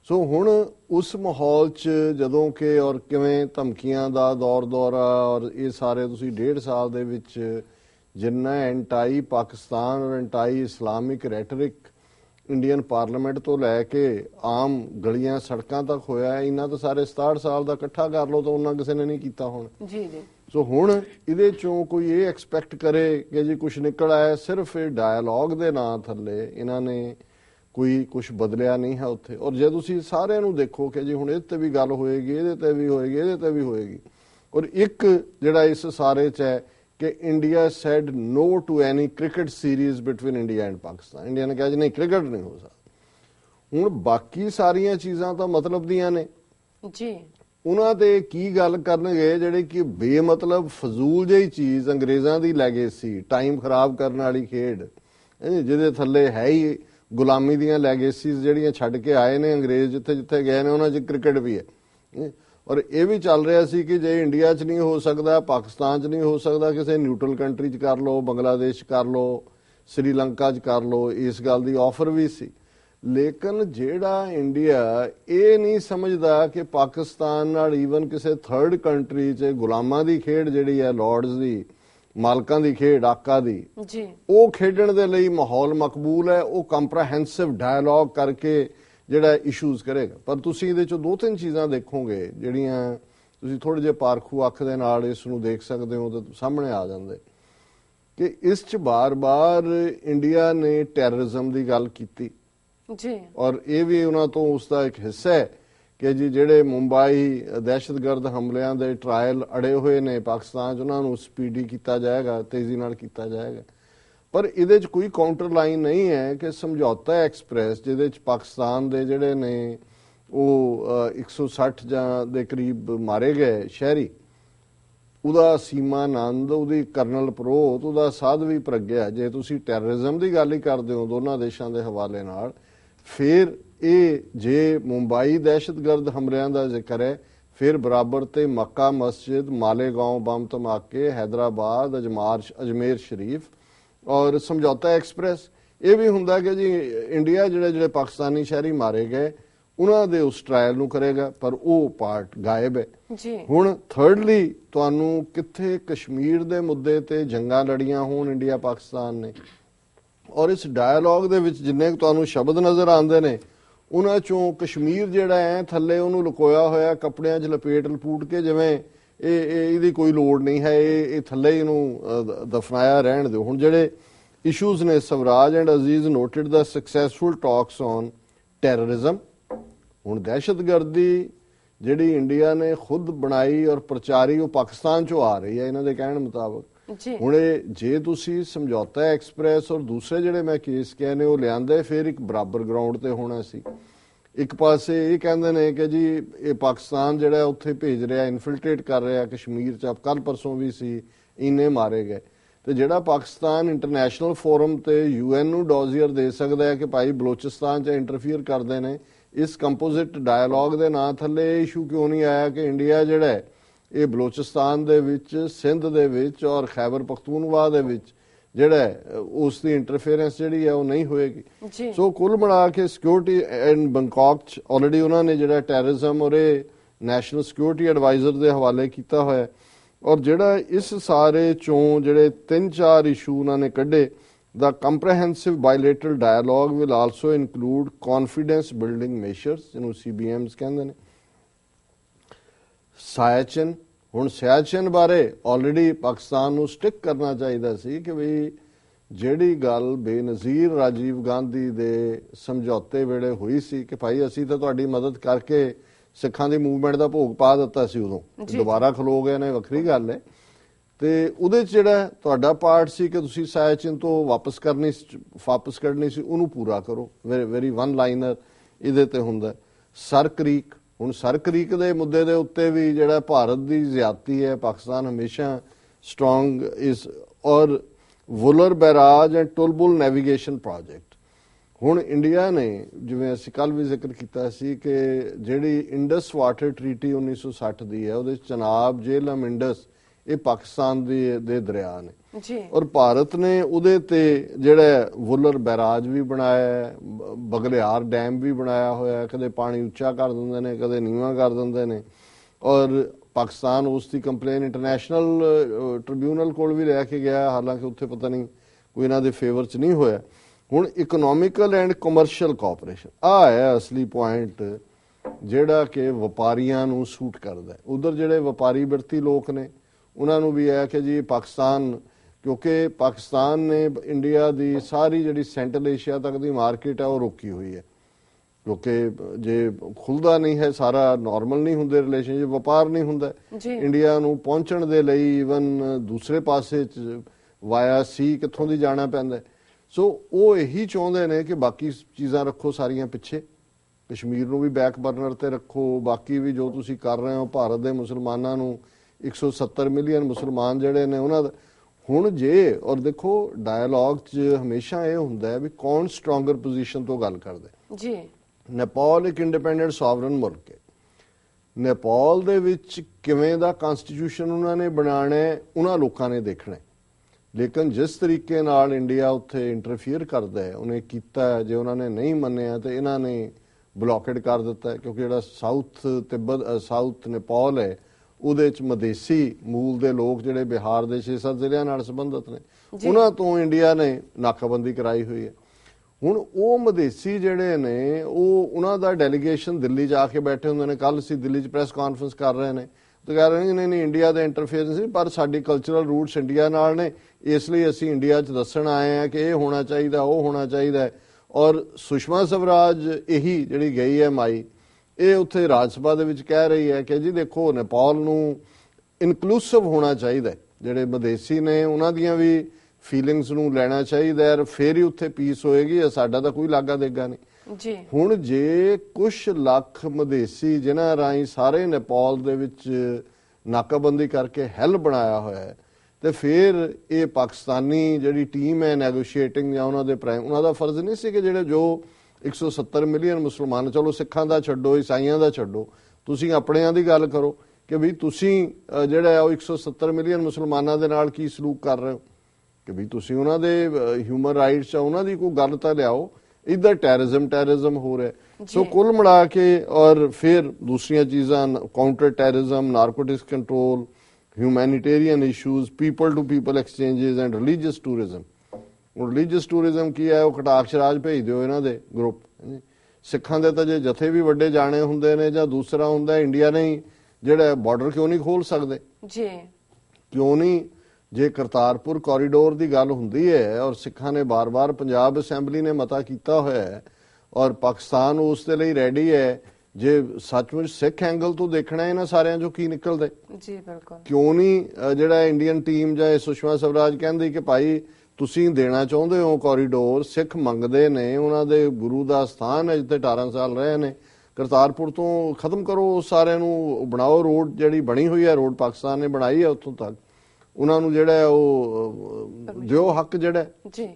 ਸੋ ਹੁਣ ਉਸ ਮਾਹੌਲ 'ਚ ਜਦੋਂ ਕਿ ਔਰ ਕਿਵੇਂ ਧਮਕੀਆਂ ਦਾ ਦੌਰ ਦੌਰਾ, ਔਰ ਇਹ ਸਾਰੇ ਤੁਸੀਂ ਡੇਢ ਸਾਲ ਦੇ ਵਿੱਚ ਜਿੰਨਾ ਐਂਟਾਈ ਪਾਕਿਸਤਾਨ ਔਰ anti Islamic rhetoric Indian parliament ਤੋਂ ਲੈ ਕੇ ਆਮ ਗਲੀਆਂ ਸੜਕਾਂ ਤੱਕ ਹੋਇਆ ਇਹਨਾਂ ਤਾਂ ਸਾਰੇ 67 ਸਾਲ ਦਾ ਇਕੱਠਾ ਕਰ ਲਓ ਤਾਂ ਉਹਨਾਂ ਕਿਸੇ ਨੇ ਨਹੀਂ ਕੀਤਾ ਹੁਣ। ਜੀ ਜੀ। ਸੋ ਹੁਣ ਇਹਦੇ ਚੋਂ ਕੋਈ ਇਹ ਐਕਸਪੈਕਟ ਕਰੇ ਕਿ ਜੀ ਕੁਝ ਨਿਕਲ ਆਇਆ, ਸਿਰਫ ਇਹ ਡਾਇਲੌਗ ਦੇ ਨਾਂ ਥੱਲੇ ਇਹਨਾਂ ਨੇ ਕੋਈ ਕੁਝ ਬਦਲਿਆ ਨਹੀਂ ਹੈ ਉੱਥੇ। ਔਰ ਜੇ ਤੁਸੀਂ ਸਾਰਿਆਂ ਨੂੰ ਦੇਖੋ ਕਿ ਜੀ ਹੁਣ ਇਹਦੇ ਤੇ ਵੀ ਗੱਲ ਹੋਏਗੀ, ਇਹਦੇ ਤੇ ਵੀ ਹੋਏਗੀ, ਇਹਦੇ ਤੇ ਵੀ ਹੋਏਗੀ, ਔਰ ਇੱਕ ਜਿਹੜਾ ਇਸ ਸਾਰੇ ਚ ਹੈ ਕਿ India said no to any cricket series between India and Pakistan India ਨੇ ਕਿਹਾ ਜੀ, ਨਹੀਂ ਕ੍ਰਿਕਟ ਨਹੀਂ ਹੋ ਸਕਦਾ। ਹੁਣ ਬਾਕੀ ਸਾਰੀਆਂ ਚੀਜ਼ਾਂ ਤਾਂ ਮਤਲਬ ਦੀਆਂ ਨੇ। ਜੀ। ਉਹਨਾਂ ਤੇ ਕੀ ਗੱਲ ਕਰਨਗੇ ਜਿਹੜੇ ਕਿ ਬੇਮਤਲਬ ਫਜ਼ੂਲ ਜਿਹੀ ਚੀਜ਼ ਅੰਗਰੇਜ਼ਾਂ ਦੀ ਲੈਗੇਸੀ ਟਾਈਮ ਖਰਾਬ ਕਰਨ ਵਾਲੀ ਖੇਡ ਇਹ ਜਿਹਦੇ ਥੱਲੇ ਹੈ ਹੀ ਗੁਲਾਮੀ ਦੀਆਂ ਲੈਗੇਸੀਜ਼ ਜਿਹੜੀਆਂ ਛੱਡ ਕੇ ਆਏ ਨੇ ਅੰਗਰੇਜ਼ ਜਿੱਥੇ ਜਿੱਥੇ ਗਏ ਨੇ, ਉਹਨਾਂ 'ਚ ਕ੍ਰਿਕਟ ਵੀ ਹੈ ਹੈਂ। ਔਰ ਇਹ ਵੀ ਚੱਲ ਰਿਹਾ ਸੀ ਕਿ ਜੇ ਇੰਡੀਆ 'ਚ ਨਹੀਂ ਹੋ ਸਕਦਾ, ਪਾਕਿਸਤਾਨ 'ਚ ਨਹੀਂ ਹੋ ਸਕਦਾ, ਕਿਸੇ ਨਿਊਟਰਲ ਕੰਟਰੀ 'ਚ ਕਰ ਲਓ, ਬੰਗਲਾਦੇਸ਼ 'ਚ ਕਰ ਲਓ, ਸ੍ਰੀਲੰਕਾ 'ਚ ਕਰ ਲਓ, ਇਸ ਗੱਲ ਦੀ ਆਫਰ ਵੀ ਸੀ ਲੇਕਿਨ ਜਿਹੜਾ ਇੰਡੀਆ ਇਹ ਨਹੀਂ ਸਮਝਦਾ ਕਿ ਪਾਕਿਸਤਾਨ ਨਾਲ ਈਵਨ ਕਿਸੇ ਥਰਡ ਕੰਟਰੀ 'ਚ ਗੁਲਾਮਾਂ ਦੀ ਖੇਡ ਜਿਹੜੀ ਹੈ ਲਾਰਡਸ ਦੀ ਮਾਲਕਾਂ ਦੀ ਖੇਡ ਆਕਾ ਦੀ ਜੀ। ਉਹ ਖੇਡਣ ਦੇ ਲਈ ਮਾਹੌਲ ਮਕਬੂਲ ਹੈ ਉਹ ਕੰਪਰੈਹੈਂਸਿਵ ਡਾਇਲੌਗ ਕਰਕੇ ਜਿਹੜਾ ਇਸ਼ੂਜ਼ ਕਰੇਗਾ। ਪਰ ਤੁਸੀਂ ਇਹਦੇ ਚੋਂ ਦੋ ਤਿੰਨ ਚੀਜ਼ਾਂ ਦੇਖੋਗੇ ਜਿਹੜੀਆਂ ਤੁਸੀਂ ਥੋੜੇ ਜਿਹਾ ਪਾਰਖੂ ਅੱਖ ਦੇ ਨਾਲ ਇਸ ਨੂੰ ਦੇਖ ਸਕਦੇ ਹੋ ਤਾਂ ਸਾਹਮਣੇ ਆ ਜਾਂਦੇ। ਕਿ ਇਸ ਚ ਬਾਰ-ਬਾਰ ਇੰਡੀਆ ਨੇ ਟੈਰਰਿਜ਼ਮ ਦੀ ਗੱਲ ਕੀਤੀ। ਜੀ। ਔਰ ਇਹ ਵੀ ਉਹਨਾਂ ਤੋਂ ਉਸ ਦਾ ਇੱਕ ਹਿੱਸਾ ਹੈ ਕਿ ਜੀ ਜਿਹੜੇ ਮੁੰਬਈ ਦਹਿਸ਼ਤਗਰਦ ਹਮਲਿਆਂ ਦੇ ਟ੍ਰਾਇਲ ਅੜੇ ਹੋਏ ਨੇ ਪਾਕਿਸਤਾਨ 'ਚ ਉਹਨਾਂ ਨੂੰ ਸਪੀਡੀ ਕੀਤਾ ਜਾਏਗਾ ਤੇਜ਼ੀ ਨਾਲ ਕੀਤਾ ਜਾਏਗਾ। ਪਰ ਇਹਦੇ 'ਚ ਕੋਈ ਕਾਊਂਟਰ ਲਾਈਨ ਨਹੀਂ ਹੈ ਕਿ ਸਮਝੌਤਾ ਐਕਸਪ੍ਰੈਸ ਜਿਹਦੇ 'ਚ ਪਾਕਿਸਤਾਨ ਦੇ ਜਿਹੜੇ ਨੇ ਉਹ ਅ, 160 ਜਾਂ ਦੇ ਕਰੀਬ ਮਾਰੇ ਗਏ ਸ਼ਹਿਰੀ। ਉਹਦਾ ਸੀਮਾ ਆਨੰਦ ਉਹਦੀ ਕਰਨਲ ਪ੍ਰੋਤ ਉਹਦਾ ਸਾਧਵੀ ਪ੍ਰਗਿਆ। ਜੇ ਤੁਸੀਂ ਟੈਰਰਿਜ਼ਮ ਦੀ ਗੱਲ ਹੀ ਕਰਦੇ ਹੋ ਦੋਨਾਂ ਦੇਸ਼ਾਂ ਦੇ ਹਵਾਲੇ ਨਾਲ ਫਿਰ ਇਹ ਜੇ ਮੁੰਬਈ ਦਹਿਸ਼ਤਗਰਦ ਹਮਲਿਆਂ ਦਾ ਜ਼ਿਕਰ ਹੈ ਫਿਰ ਬਰਾਬਰ ਤੇ ਮੱਕਾ ਮਸਜਿਦ ਮਾਲੇਗਾਉਂ ਬੰਬ ਧਮਾਕੇ ਹైదరాబాద్ ਅਜਮਾਰ ਅਜਮੇਰ ਸ਼ਰੀਫ ਔਰ ਸਮਝੌਤਾ ਐਕਸਪ੍ਰੈਸ ਇਹ ਵੀ ਹੁੰਦਾ ਕਿ ਜੀ ਇੰਡੀਆ ਜਿਹੜੇ ਜਿਹੜੇ ਪਾਕਿਸਤਾਨੀ ਸ਼ਹਿਰੀ ਮਾਰੇ ਗਏ ਉਹਨਾਂ ਦੇ ਉਸ ਟ੍ਰਾਇਲ ਨੂੰ ਕਰੇਗਾ ਪਰ ਉਹ ਪਾਰਟ ਗਾਇਬ ਹੈ। ਜੀ। ਹੁਣ ਥਰਡਲੀ ਤੁਹਾਨੂੰ ਕਿੱਥੇ ਕਸ਼ਮੀਰ ਦੇ ਮੁੱਦੇ ਤੇ ਜੰਗਾਂ ਲੜੀਆਂ ਹੋਣ ਇੰਡੀਆ ਪਾਕਿਸਤਾਨ ਨੇ ਔਰ ਇਸ ਡਾਇਲੌਗ ਦੇ ਵਿੱਚ ਜਿੰਨੇ ਕੁ ਤੁਹਾਨੂੰ ਸ਼ਬਦ ਨਜ਼ਰ ਆਉਂਦੇ ਨੇ, ਉਹਨਾਂ ਚੋਂ ਕਸ਼ਮੀਰ ਜਿਹੜਾ ਹੈ ਥੱਲੇ ਉਹਨੂੰ ਲੁਕੋਇਆ ਹੋਇਆ, ਕੱਪੜਿਆਂ 'ਚ ਲਪੇਟ ਲਪੂਟ ਕੇ ਜਿਵੇਂ ਇਹ ਇਹ, ਇਹਦੀ ਕੋਈ ਲੋੜ ਨਹੀਂ ਹੈ, ਇਹ ਇਹ ਥੱਲੇ ਇਹਨੂੰ ਦਫਨਾਇਆ ਰਹਿਣ ਦਿਓ। ਹੁਣ ਜਿਹੜੇ ਇਸ਼ੂਜ਼ ਨੇ, Swaraj and Aziz noted the successful talks on terrorism ਹੁਣ ਦਹਿਸ਼ਤਗਰਦੀ ਜਿਹੜੀ ਇੰਡੀਆ ਨੇ ਖੁਦ ਬਣਾਈ ਔਰ ਪ੍ਰਚਾਰੀ ਉਹ ਪਾਕਿਸਤਾਨ ਚੋਂ ਆ ਰਹੀ ਹੈ, ਇਹਨਾਂ ਦੇ ਕਹਿਣ ਮੁਤਾਬਕ। ਹੁਣ ਇਹ ਜੇ ਤੁਸੀਂ ਸਮਝੌਤਾ ਐਕਸਪ੍ਰੈਸ ਔਰ ਦੂਸਰੇ ਜਿਹੜੇ ਮੈਂ ਕੇਸ ਕਹੇ ਨੇ, ਉਹ ਲਿਆਂਦੇ, ਫਿਰ ਇੱਕ ਬਰਾਬਰ ਗਰਾਊਂਡ ਤੇ ਹੋਣਾ ਸੀ। ਇੱਕ ਪਾਸੇ ਇਹ ਕਹਿੰਦੇ ਨੇ ਕਿ ਜੀ, ਇਹ ਪਾਕਿਸਤਾਨ ਜਿਹੜਾ ਉੱਥੇ ਭੇਜ ਰਿਹਾ ਇਨਫਿਲਟ੍ਰੇਟ ਕਰ ਰਿਹਾ, ਕਸ਼ਮੀਰ ਚ ਕੱਲ ਪਰਸੋਂ ਵੀ ਸੀ, ਇੰਨੇ ਮਾਰੇ ਗਏ। ਤੇ ਜਿਹੜਾ ਪਾਕਿਸਤਾਨ ਇੰਟਰਨੈਸ਼ਨਲ ਫੋਰਮ ਤੇ ਯੂਐਨ ਨੂੰ ਡੋਜ਼ੀਅਰ ਦੇ ਸਕਦਾ ਹੈ ਕਿ ਭਾਈ ਬਲੋਚਿਸਤਾਨ ਚ ਇੰਟਰਫੀਅਰ ਕਰਦੇ ਨੇ, ਇਸ ਕੰਪੋਜ਼ਿਟ ਡਾਇਲੌਗ ਦੇ ਨਾਂ ਥੱਲੇ ਇਹ ਇਸ਼ੂ ਕਿਉਂ ਨਹੀਂ ਆਇਆ ਕਿ ਇੰਡੀਆ ਜਿਹੜਾ ਇਹ ਬਲੋਚਿਸਤਾਨ ਦੇ ਵਿੱਚ ਸਿੰਧ ਦੇ ਵਿੱਚ ਔਰ ਖੈਬਰ ਪਖਤੂਨਵਾ ਦੇ ਵਿੱਚ ਜਿਹੜਾ ਉਸ ਦੀ ਇੰਟਰਫੇਰੈਂਸ ਜਿਹੜੀ ਹੈ ਉਹ ਨਹੀਂ ਹੋਏਗੀ। ਸੋ ਕੁੱਲ ਮਿਲਾ ਕੇ ਸਿਕਿਉਰਿਟੀ ਐਂਡ ਬੰਕਾਕ ਚ ਆਲਰੇਡੀ ਉਹਨਾਂ ਨੇ ਜਿਹੜਾ ਟੈਰਰਿਜ਼ਮ ਔਰ ਇਹ ਨੈਸ਼ਨਲ ਸਿਕਿਉਰਿਟੀ ਐਡਵਾਈਜ਼ਰ ਦੇ ਹਵਾਲੇ ਕੀਤਾ ਹੋਇਆ। ਔਰ ਜਿਹੜਾ ਇਸ ਸਾਰੇ ਚੋਂ ਜਿਹੜੇ ਤਿੰਨ ਚਾਰ ਇਸ਼ੂ ਉਹਨਾਂ ਨੇ ਕੱਢੇ ਦਾ comprehensive bilateral dialogue will also include confidence building measures ਜਿਹਨੂੰ ਸੀਬੀਐਮਸ ਕਹਿੰਦੇ ਨੇ। ਸਾਇਚਨ ਹੁਣ ਸਿਆਚਨ ਬਾਰੇ ਆਲਰੇਡੀ ਪਾਕਿਸਤਾਨ ਨੂੰ ਸਟਿਕ ਕਰਨਾ ਚਾਹੀਦਾ ਸੀ ਕਿ ਵੀ ਜਿਹੜੀ ਗੱਲ ਬੇਨਜ਼ੀਰ ਰਾਜੀਵ ਗਾਂਧੀ ਦੇ ਸਮਝੌਤੇ ਵੇਲੇ ਹੋਈ ਸੀ ਕਿ ਭਾਈ ਅਸੀਂ ਤਾਂ ਤੁਹਾਡੀ ਮਦਦ ਕਰਕੇ ਸਿੱਖਾਂ ਦੀ ਮੂਵਮੈਂਟ ਦਾ ਭੋਗ ਪਾ ਦਿੱਤਾ ਸੀ ਉਦੋਂ। ਦੁਬਾਰਾ ਖਲੋ ਗਏ ਨੇ ਵੱਖਰੀ ਗੱਲ ਹੈ ਤੇ ਉਹਦੇ ਚ ਜਿਹੜਾ ਤੁਹਾਡਾ ਪਾਰਟ ਸੀ ਕਿ ਤੁਸੀਂ ਸਾਇਚਨ ਤੋਂ ਵਾਪਸ ਕਰਨੀ ਵਾਪਸ ਕਰਨੀ ਸੀ ਉਹਨੂੰ ਪੂਰਾ ਕਰੋ ਵੈਰੀ ਵਨ ਲਾਈਨਰ ਇਹਦੇ ਤੇ ਹੁੰਦਾ ਹੈ। ਸਰ ਕਰੀਕ ਹੁਣ ਸਰਕਰੀਕ ਦੇ ਮੁੱਦੇ ਦੇ ਉੱਤੇ ਵੀ ਜਿਹੜਾ ਭਾਰਤ ਦੀ ਜ਼ਿਆਦਤੀ ਹੈ, ਪਾਕਿਸਤਾਨ ਹਮੇਸ਼ਾ ਸਟਰੋਂਗ ਇਸ ਔਰ Wular barrage and Tulbul navigation project ਹੁਣ ਇੰਡੀਆ ਨੇ, ਜਿਵੇਂ ਅਸੀਂ ਕੱਲ ਵੀ ਜ਼ਿਕਰ ਕੀਤਾ ਸੀ ਕਿ ਜਿਹੜੀ ਇੰਡਸ ਵਾਟਰ ਟ੍ਰੀਟੀ 1960 ਦੀ ਹੈ, ਉਹਦੇ 'ਚ ਚਨਾਬ ਜੇਹਲਮ ਇੰਡਸ ਇਹ ਪਾਕਿਸਤਾਨ ਦੇ ਦੇ ਦਰਿਆ ਨੇ। ਜੀ। ਔਰ ਭਾਰਤ ਨੇ ਉਹਦੇ ਤੇ ਜਿਹੜਾ ਵੁਲਰ ਬੈਰਾਜ ਵੀ ਬਣਾਇਆ ਹੈ, ਬਗਲਿਆਰ ਡੈਮ ਵੀ ਬਣਾਇਆ ਹੋਇਆ ਹੈ। ਕਦੇ ਪਾਣੀ ਉੱਚਾ ਕਰ ਦਿੰਦੇ ਨੇ ਕਦੇ ਨੀਵਾਂ ਕਰ ਦਿੰਦੇ ਨੇ। ਔਰ ਪਾਕਿਸਤਾਨ ਉਸ ਦੀ ਕੰਪਲੇਨ ਇੰਟਰਨੈਸ਼ਨਲ ਟ੍ਰਿਬਿਊਨਲ ਕੋਲ ਵੀ ਲੈ ਕੇ ਗਿਆ ਹਾਲਾਂਕਿ ਉੱਥੇ ਪਤਾ ਨਹੀਂ ਕੋਈ ਇਹਨਾਂ ਦੇ ਫੇਵਰ ਚ ਨਹੀਂ ਹੋਇਆ। ਹੁਣ ਇਕਨੋਮਿਕਲ ਐਂਡ ਕਮਰਸ਼ੀਅਲ ਕੋਆਪਰੇਸ਼ਨ ਆ ਹੈ ਅਸਲੀ ਪੁਆਇੰਟ ਜਿਹੜਾ ਕਿ ਵਪਾਰੀਆਂ ਨੂੰ ਸੂਟ ਕਰਦਾ ਹੈ। ਉਧਰ ਜਿਹੜੇ ਵਪਾਰੀ ਬਿਰਤੀ ਲੋਕ ਨੇ ਉਹਨਾਂ ਨੂੰ ਵੀ ਹੈ ਕਿ ਜੀ ਪਾਕਿਸਤਾਨ ਕਿਉਂਕਿ ਪਾਕਿਸਤਾਨ ਨੇ ਇੰਡੀਆ ਦੀ ਸਾਰੀ ਜਿਹੜੀ ਸੈਂਟਰਲ ਏਸ਼ੀਆ ਤੱਕ ਦੀ ਮਾਰਕੀਟ ਹੈ ਉਹ ਰੋਕੀ ਹੋਈ ਹੈ। ਕਿਉਂਕਿ ਜੇ ਖੁੱਲਦਾ ਨਹੀਂ ਹੈ ਸਾਰਾ ਨਾਰਮਲ ਨਹੀਂ ਹੁੰਦੇ ਰਿਲੇਸ਼ਨਸ਼ਿਪ ਵਪਾਰ ਨਹੀਂ ਹੁੰਦਾ ਇੰਡੀਆ ਨੂੰ ਪਹੁੰਚਣ ਦੇ ਲਈ ਇਵਨ ਦੂਸਰੇ ਪਾਸੇ ਚ ਵਾਇਆ ਸੀ ਕਿੱਥੋਂ ਦੀ ਜਾਣਾ ਪੈਂਦਾ। ਸੋ ਉਹ ਇਹੀ ਚਾਹੁੰਦੇ ਨੇ ਕਿ ਬਾਕੀ ਚੀਜ਼ਾਂ ਰੱਖੋ ਸਾਰੀਆਂ ਪਿੱਛੇ। ਕਸ਼ਮੀਰ ਨੂੰ ਵੀ ਬੈਕ ਬਰਨਰ ਤੇ ਰੱਖੋ। ਬਾਕੀ ਵੀ ਜੋ ਤੁਸੀਂ ਕਰ ਰਹੇ ਹੋ ਭਾਰਤ ਦੇ ਮੁਸਲਮਾਨਾਂ ਨੂੰ 170 ਮਿਲੀਅਨ ਮੁਸਲਮਾਨ ਜਿਹੜੇ ਨੇ ਉਹਨਾਂ ਦਾ ਹੁਣ ਜੇ ਔਰ ਦੇਖੋ ਡਾਇਲੌਗ 'ਚ ਹਮੇਸ਼ਾ ਇਹ ਹੁੰਦਾ ਹੈ ਵੀ ਕੌਣ ਸਟਰੋਂਗਰ ਪੋਜੀਸ਼ਨ ਤੋਂ ਗੱਲ ਕਰਦਾ ਜੀ। ਨੇਪਾਲ ਇੱਕ ਇੰਡੀਪੈਂਡੈਂਟ ਸੋਵਰਨ ਮੁਲਕ ਹੈ। ਨੇਪਾਲ ਦੇ ਵਿੱਚ ਕਿਵੇਂ ਦਾ ਕਨਸਟੀਟਿਊਸ਼ਨ ਉਹਨਾਂ ਨੇ ਬਣਾਉਣਾ ਹੈ ਉਹਨਾਂ ਲੋਕਾਂ ਨੇ ਦੇਖਣਾ ਹੈ। ਲੇਕਿਨ ਜਿਸ ਤਰੀਕੇ ਨਾਲ ਇੰਡੀਆ ਉੱਥੇ ਇੰਟਰਫੀਅਰ ਕਰਦਾ ਹੈ ਉਹਨੇ ਕੀਤਾ ਜੇ ਉਹਨਾਂ ਨੇ ਨਹੀਂ ਮੰਨਿਆ ਤੇ ਇਹਨਾਂ ਨੇ ਬਲੌਕੇਡ ਕਰ ਦਿੱਤਾ ਕਿਉਂਕਿ ਜਿਹੜਾ ਸਾਊਥ ਤਿੱਬਤ ਸਾਊਥ ਨੇਪਾਲ ਹੈ ਉਹਦੇ ਚ ਮਦੇਸੀ ਮੂਲ ਦੇ ਲੋਕ ਜਿਹੜੇ ਬਿਹਾਰ ਦੇ 6-7 ਜ਼ਿਲ੍ਹਿਆਂ ਨਾਲ ਸੰਬੰਧਿਤ ਨੇ। ਉਹਨਾਂ ਤੋਂ ਇੰਡੀਆ ਨੇ ਨਾਕਾਬੰਦੀ ਕਰਾਈ ਹੋਈ ਹੈ। ਹੁਣ ਉਹ ਮਦੇਸੀ ਜਿਹੜੇ ਨੇ ਉਹ ਉਹਨਾਂ ਦਾ ਡੈਲੀਗੇਸ਼ਨ ਦਿੱਲੀ ਜਾ ਕੇ ਬੈਠੇ ਹੁੰਦੇ ਨੇ। ਕੱਲ ਅਸੀਂ ਦਿੱਲੀ 'ਚ ਪ੍ਰੈਸ ਕਾਨਫਰੰਸ ਕਰ ਰਹੇ ਨੇ। ਤੇ ਕਹਿ ਰਹੇ ਨੇ ਨਹੀਂ ਇੰਡੀਆ ਦਾ ਇੰਟਰਫੇਰੈਂਸ ਨਹੀਂ ਪਰ ਸਾਡੀ ਕਲਚਰਲ ਰੂਟਸ ਇੰਡੀਆ ਨਾਲ ਨੇ। ਇਸ ਲਈ ਅਸੀਂ ਇੰਡੀਆ 'ਚ ਦੱਸਣ ਆਏ ਆ ਕਿ ਇਹ ਹੋਣਾ ਚਾਹੀਦਾ ਉਹ ਹੋਣਾ ਚਾਹੀਦਾ। ਔਰ ਸੁਸ਼ਮਾ ਸਵਰਾਜ ਇਹੀ ਜਿਹੜੀ ਗਈ ਹੈ ਮਾਈ ਇਹ ਉੱਥੇ ਰਾਜ ਸਭਾ ਦੇ ਵਿੱਚ ਕਹਿ ਰਹੀ ਹੈ ਕਿ ਜੀ ਦੇਖੋ ਨੇਪਾਲ ਨੂੰ ਇਨਕਲੂਸਿਵ ਹੋਣਾ ਚਾਹੀਦਾ। ਜਿਹੜੇ ਵਿਦੇਸ਼ੀ ਨੇ ਉਹਨਾਂ ਦੀਆਂ ਵੀ ਫੀਲਿੰਗਸ ਨੂੰ ਲੈਣਾ ਚਾਹੀਦਾ ਹੈ ਫੇਰ ਹੀ ਉੱਥੇ ਪੀਸ ਹੋਏਗੀ ਇਹ ਸਾਡਾ ਤਾਂ ਕੋਈ ਲਾਗਾ ਦੇਗਾ ਨਹੀਂ ਜੀ ਹੁਣ ਜੇ ਕੁਝ ਲੱਖ ਮਦੇਸੀ ਜਿਨ੍ਹਾਂ ਰਾਹੀਂ ਸਾਰੇ ਨੇਪਾਲ ਦੇ ਵਿੱਚ ਨਾਕਾਬੰਦੀ ਕਰਕੇ ਹੈਲ ਬਣਾਇਆ ਹੋਇਆ ਹੈ ਤੇ ਫਿਰ ਇਹ ਪਾਕਿਸਤਾਨੀ ਜਿਹੜੀ ਟੀਮ ਹੈ ਨੈਗੋਸ਼ੀਏਟਿੰਗ ਜਾਂ ਉਹਨਾਂ ਦੇ ਪ੍ਰਾਈਮ ਉਹਨਾਂ ਦਾ ਫਰਜ਼ ਨਹੀਂ ਸੀ ਕਿ ਜਿਹੜੇ ਜੋ 170 ਮਿਲੀਅਨ ਮੁਸਲਮਾਨ ਚਲੋ ਸਿੱਖਾਂ ਦਾ ਛੱਡੋ ਈਸਾਈਆਂ ਦਾ ਛੱਡੋ ਤੁਸੀਂ ਆਪਣਿਆਂ ਦੀ ਗੱਲ ਕਰੋ ਕਿ ਵੀ ਤੁਸੀਂ ਜਿਹੜਾ ਹੈ ਉਹ 170 ਮਿਲੀਅਨ ਮੁਸਲਮਾਨਾਂ ਦੇ ਨਾਲ ਕੀ ਸਲੂਕ ਕਰ ਰਹੇ ਹੋ ਕਿ ਵੀ ਤੁਸੀਂ ਉਹਨਾਂ ਦੇ ਹਿਊਮਨ ਰਾਈਟਸ ਆ ਉਹਨਾਂ ਦੀ ਕੋਈ ਗੱਲ ਤਾਂ ਲਿਆਓ ਇਧਰ ਟੈਰਰਿਜ਼ਮ ਟੈਰਰਿਜ਼ਮ ਹੋ ਰਿਹਾ। ਸੋ। ਕੁੱਲ ਮਿਲਾ ਕੇ ਔਰ ਫਿਰ ਦੂਸਰੀਆਂ ਚੀਜ਼ਾਂ counter terrorism narcotics control humanitarian issues people to people exchanges and religious tourism ਹੁਣ ਰਿਲੀਜੀਅਸ ਟੂਰਿਜ਼ਮ ਕੀ ਹੈ? ਉਹ ਕਟਾਕਸ਼ ਰਾਜ ਭੇਜ ਦਿਓ ਇਹਨਾਂ ਦੇ ਗਰੁੱਪ ਸਿੱਖਾਂ ਦੇ ਤਾਂ ਜੇ ਜਥੇ ਵੀ ਵੱਡੇ ਜਾਣੇ ਹੁੰਦੇ ਨੇ ਜਾਂ ਦੂਸਰਾ ਹੁੰਦਾ ਇੰਡੀਆ ਨਹੀਂ ਜਿਹੜਾ ਬਾਰਡਰ ਕਿਉਂ ਨਹੀਂ ਖੋਲ ਸਕਦੇ? ਜੀ। ਕਿਉਂ ਨਹੀਂ? ਜੇ ਕਰਤਾਰਪੁਰ ਕੋਰੀਡੋਰ ਦੀ ਗੱਲ ਹੁੰਦੀ ਹੈ ਔਰ ਸਿੱਖਾਂ ਨੇ ਬਾਰ-ਬਾਰ ਪੰਜਾਬ ਅਸੈਂਬਲੀ ਨੇ ਮਤਾ ਕੀਤਾ ਹੋਇਆ ਹੈ ਔਰ ਪਾਕਿਸਤਾਨ ਉਸ ਦੇ ਲਈ ਰੈਡੀ ਹੈ ਜੇ ਸੱਚਮੁੱਚ ਸਿੱਖ ਐਂਗਲ ਤੋਂ ਦੇਖਣਾ ਹੈ ਇਹਨਾਂ ਸਾਰਿਆਂ ਚੋਂ ਕੀ ਨਿਕਲਦਾ? ਜੀ ਬਿਲਕੁਲ। ਕਿਉਂ ਨਹੀਂ ਜਿਹੜਾ ਇੰਡੀਅਨ ਟੀਮ ਜਾਂ ਸੁਸ਼ਮਾ ਸਵਰਾਜ ਕਹਿੰਦੀ ਕਿ ਭਾਈ ਤੁਸੀਂ ਦੇਣਾ ਚਾਹੁੰਦੇ ਹੋ ਕੋਰੀਡੋਰ ਸਿੱਖ ਮੰਗਦੇ ਨੇ ਉਹਨਾਂ ਦੇ ਗੁਰੂ ਦਾ ਸਥਾਨ ਹੈ ਜਿੱਥੇ 18 ਸਾਲ ਰਹੇ ਨੇ। ਕਰਤਾਰਪੁਰ ਤੋਂ ਖਤਮ ਕਰੋ ਉਹ ਸਾਰਿਆਂ ਨੂੰ ਬਣਾਓ ਰੋਡ ਜਿਹੜੀ ਬਣੀ ਹੋਈ ਹੈ ਰੋਡ ਪਾਕਿਸਤਾਨ ਨੇ ਬਣਾਈ ਹੈ ਉੱਥੋਂ ਤੱਕ। ਉਹਨਾਂ ਨੂੰ ਜਿਹੜਾ ਉਹ ਦਿਓ ਹੱਕ ਜਿਹੜਾ। ਜੀ।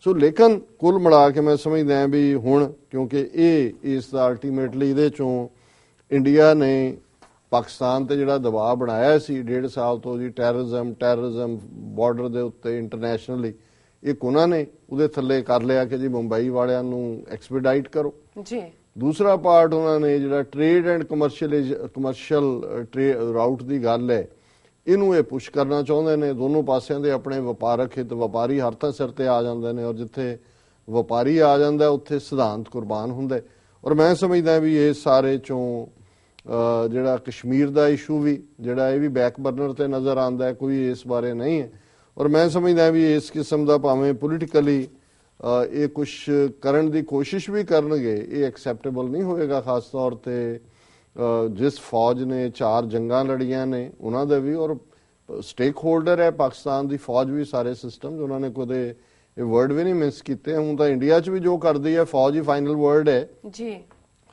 ਸੋ ਲੇਕਿਨ ਕੁੱਲ ਮਿਲਾ ਕੇ ਮੈਂ ਸਮਝਦਾ ਹਾਂ ਵੀ ਹੁਣ ਕਿਉਂਕਿ ਇਹ ਇਸ ਦਾ ਅਲਟੀਮੇਟਲੀ ਇਹਦੇ ਚੋਂ ਇੰਡੀਆ ਨੇ ਪਾਕਿਸਤਾਨ ਤੇ ਜਿਹੜਾ ਦਬਾਅ ਬਣਾਇਆ ਸੀ ਡੇਢ ਸਾਲ ਤੋਂ ਜੀ ਟੈਰਰਿਜ਼ਮ ਟੈਰਰਿਜ਼ਮ ਬਾਰਡਰ ਦੇ ਉੱਤੇ ਇੰਟਰਨੈਸ਼ਨਲੀ ਇੱਕ ਉਹਨਾਂ ਨੇ ਉਹਦੇ ਥੱਲੇ ਕਰ ਲਿਆ ਕਿ ਜੀ ਮੁੰਬਈ ਵਾਲਿਆਂ ਨੂੰ ਐਕਸਪੀਡਾਈਟ ਕਰੋ। ਜੀ। ਦੂਸਰਾ ਪਾਰਟ ਉਹਨਾਂ ਨੇ ਜਿਹੜਾ trade and commercial commercial route ਦੀ ਗੱਲ ਹੈ ਇਹਨੂੰ ਇਹ ਪੁਸ਼ ਕਰਨਾ ਚਾਹੁੰਦੇ ਨੇ। ਦੋਨੋਂ ਪਾਸਿਆਂ ਦੇ ਆਪਣੇ ਵਪਾਰਕ ਹਿੱਤ ਵਪਾਰੀ ਹਰ ਤਾਂ ਸਿਰ ਤੇ ਆ ਜਾਂਦੇ ਨੇ ਔਰ ਜਿੱਥੇ ਵਪਾਰੀ ਆ ਜਾਂਦਾ ਉੱਥੇ ਸਿਧਾਂਤ ਕੁਰਬਾਨ ਹੁੰਦਾ। ਔਰ ਮੈਂ ਸਮਝਦਾ ਵੀ ਇਹ ਸਾਰੇ ਚੋਂ ਜਿਹੜਾ ਕਸ਼ਮੀਰ ਦਾ ਇਸ਼ੂ ਵੀ, ਜਿਹੜਾ ਇਹ ਵੀ ਬੈਕ ਬਰਨਰ ਤੇ ਨਜ਼ਰ ਆਉਂਦਾ ਹੈ, ਕੋਈ ਇਸ ਬਾਰੇ ਨਹੀਂ ਹੈ। ਔਰ ਮੈਂ ਸਮਝਦਾ ਵੀ ਇਸ ਕਿਸਮ ਦਾ ਭਾਵੇਂ ਪੋਲੀਟੀਕਲੀ ਇਹ ਕੁਝ ਕਰਨ ਦੀ ਕੋਸ਼ਿਸ਼ ਵੀ ਕਰਨਗੇ, ਇਹ ਐਕਸੈਪਟੇਬਲ ਨਹੀਂ ਹੋਏਗਾ ਖਾਸ ਤੌਰ ਤੇ ਜਿਸ ਫੌਜ ਨੇ ਚਾਰ ਜੰਗਾਂ ਲੜੀਆਂ ਨੇ, ਉਹਨਾਂ ਦੇ ਵੀ, ਔਰ ਸਟੇਕ ਹੋਲਡਰ ਹੈ ਪਾਕਿਸਤਾਨ ਦੀ ਫੌਜ ਵੀ ਸਾਰੇ ਸਿਸਟਮ ਉਹਨਾਂ ਨੇ ਕਦੇ ਇਹ ਵਰਡ ਵੀ ਨਹੀਂ ਮਿਸ ਕੀਤੇ। ਹੁਣ ਤਾਂ ਇੰਡੀਆ 'ਚ ਵੀ ਜੋ ਕਰਦੀ ਹੈ, ਫੌਜ ਹੀ ਫਾਈਨਲ ਵਰਡ ਹੈ। ਜੀ।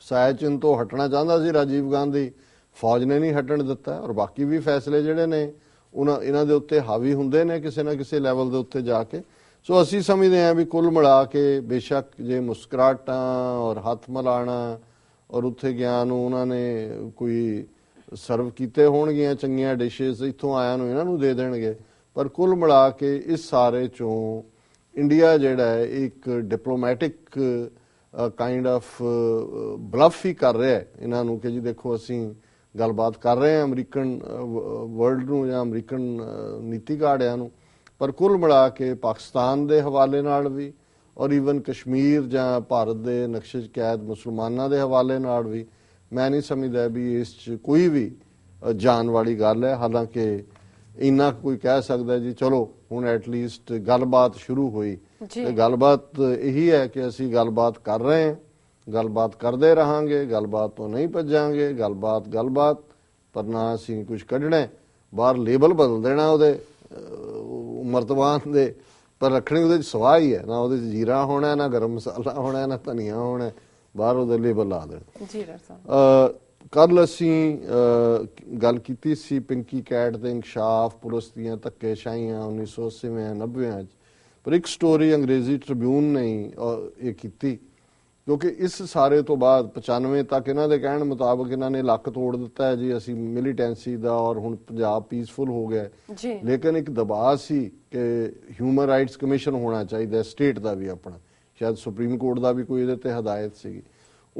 ਸਾਇਚਨ ਤੋਂ ਹਟਣਾ ਚਾਹੁੰਦਾ ਸੀ ਰਾਜੀਵ ਗਾਂਧੀ, ਫੌਜ ਨੇ ਨਹੀਂ ਹਟਣ ਦਿੱਤਾ ਔਰ ਬਾਕੀ ਵੀ ਫੈਸਲੇ ਜਿਹੜੇ ਨੇ, ਉਹਨਾਂ, ਇਹਨਾਂ ਦੇ ਉੱਤੇ ਹਾਵੀ ਹੁੰਦੇ ਨੇ ਕਿਸੇ ਨਾ ਕਿਸੇ ਲੈਵਲ ਦੇ ਉੱਤੇ ਜਾ ਕੇ। ਸੋ ਅਸੀਂ ਸਮਝਦੇ ਹਾਂ ਵੀ ਕੁੱਲ ਮਿਲਾ ਕੇ ਬੇਸ਼ੱਕ ਜੇ ਮੁਸਕਰਾਟਾਂ ਔਰ ਹੱਥ ਮਿਲਾਣਾ ਔਰ ਉੱਥੇ ਗਿਆ ਨੂੰ ਉਹਨਾਂ ਨੇ ਕੋਈ ਸਰਵ ਕੀਤੇ ਹੋਣਗੀਆਂ ਚੰਗੀਆਂ ਡਿਸ਼ਸ ਇੱਥੋਂ ਆਇਆਂ ਨੂੰ ਇਹਨਾਂ ਨੂੰ ਦੇ ਦੇਣਗੇ, ਪਰ ਕੁੱਲ ਮਿਲਾ ਕੇ ਇਸ ਸਾਰੇ ਚੋਂ ਇੰਡੀਆ ਜਿਹੜਾ ਹੈ, ਇੱਕ ਡਿਪਲੋਮੈਟਿਕ ਕਾਈਂਡ ਆਫ ਬਲਫ ਹੀ ਕਰ ਰਿਹਾ ਹੈ ਇਹਨਾਂ ਨੂੰ ਕਿ ਜੀ ਦੇਖੋ ਅਸੀਂ ਗੱਲਬਾਤ ਕਰ ਰਹੇ ਹਾਂ ਅਮਰੀਕਨ ਵਰਲਡ ਨੂੰ ਜਾਂ ਅਮਰੀਕਨ ਅਹ, ਨੂੰ। ਪਰ ਕੁੱਲ ਮਿਲਾ ਕੇ ਪਾਕਿਸਤਾਨ ਦੇ ਹਵਾਲੇ ਨਾਲ ਵੀ ਔਰ ਈਵਨ ਕਸ਼ਮੀਰ ਜਾਂ ਭਾਰਤ ਦੇ ਨਕਸ਼ੇ 'ਚ ਕੈਦ ਮੁਸਲਮਾਨਾਂ ਦੇ ਹਵਾਲੇ ਨਾਲ ਵੀ ਮੈਂ ਨਹੀਂ ਸਮਝਦਾ ਵੀ ਇਸ 'ਚ ਕੋਈ ਵੀ ਜਾਣ ਵਾਲੀ ਗੱਲ ਹੈ। ਹਾਲਾਂਕਿ ਇੰਨਾ ਕੋਈ ਕਹਿ ਸਕਦਾ ਜੀ ਚਲੋ ਹੁਣ ਐਟ ਲੀਸਟ ਗੱਲਬਾਤ ਸ਼ੁਰੂ ਹੋਈ। ਤੇ ਗੱਲਬਾਤ ਇਹੀ ਹੈ ਕਿ ਅਸੀਂ ਗੱਲਬਾਤ ਕਰ ਰਹੇ ਹਾਂ। ਗੱਲਬਾਤ ਕਰਦੇ ਰਹਾਂਗੇ ਗੱਲਬਾਤ ਤੋਂ ਨਹੀਂ ਭੱਜਾਂਗੇ ਗੱਲਬਾਤ ਗੱਲਬਾਤ ਪਰ ਨਾ ਅਸੀਂ ਕੁਝ ਕੱਢਣਾ। ਬਾਹਰ ਲੇਬਲ ਬਦਲ ਦੇਣਾ ਉਹਦੇ ਮਰਤਬਾਨ ਦੇ ਪਰ ਰੱਖਣੀ ਉਹਦੇ ਚ ਸਵਾਹ ਹੀ ਹੈ। ਨਾ ਉਹਦੇ ਚ ਜੀਰਾ ਹੋਣਾ ਨਾ ਗਰਮ ਮਸਾਲਾ ਹੋਣਾ ਨਾ ਧਨੀਆ ਹੋਣਾ ਬਾਹਰ ਉਹਦੇ ਲੇਬਲ ਲਾ ਦੇਣ। ਜੀ ਡਾਕਟਰ ਸਾਹਿਬ। ਕੱਲ ਅਸੀਂ ਗੱਲ ਕੀਤੀ ਸੀ ਪਿੰਕੀ ਕੈਟ ਦੇ ਇਨਕਸ਼ਾਫ ਪੁਲਿਸ ਦੀਆਂ ਧੱਕੇਸ਼ਾਹੀਆਂ 1980 90 ਚ। ਪਰ ਇੱਕ ਸਟੋਰੀ ਅੰਗਰੇਜ਼ੀ ਟ੍ਰਿਬਿਊਨ ਨੇ ਇਹ ਕੀਤੀ। ਕਿਉਂਕਿ ਇਸ ਸਾਰੇ ਤੋਂ ਬਾਅਦ 95 ਤੱਕ ਇਹਨਾਂ ਦੇ ਕਹਿਣ ਮੁਤਾਬਕ ਇਹਨਾਂ ਨੇ ਲੱਕ ਤੋੜ ਦਿੱਤਾ ਹੈ ਜੀ। ਅਸੀਂ ਮਿਲੀਟੈਂਸੀ ਦਾ ਔਰ ਹੁਣ ਪੰਜਾਬ ਪੀਸਫੁਲ ਹੋ ਗਿਆ। ਜੀ। ਲੇਕਿਨ ਇੱਕ ਦਬਾਅ ਸੀ ਕਿ ਹਿਊਮਨ ਰਾਈਟਸ ਕਮਿਸ਼ਨ ਹੋਣਾ ਚਾਹੀਦਾ ਸਟੇਟ ਦਾ ਵੀ ਆਪਣਾ। ਸ਼ਾਇਦ ਸੁਪਰੀਮ ਕੋਰਟ ਦਾ ਵੀ ਕੋਈ ਇਹਦੇ ਤੇ ਹਦਾਇਤ ਸੀਗੀ।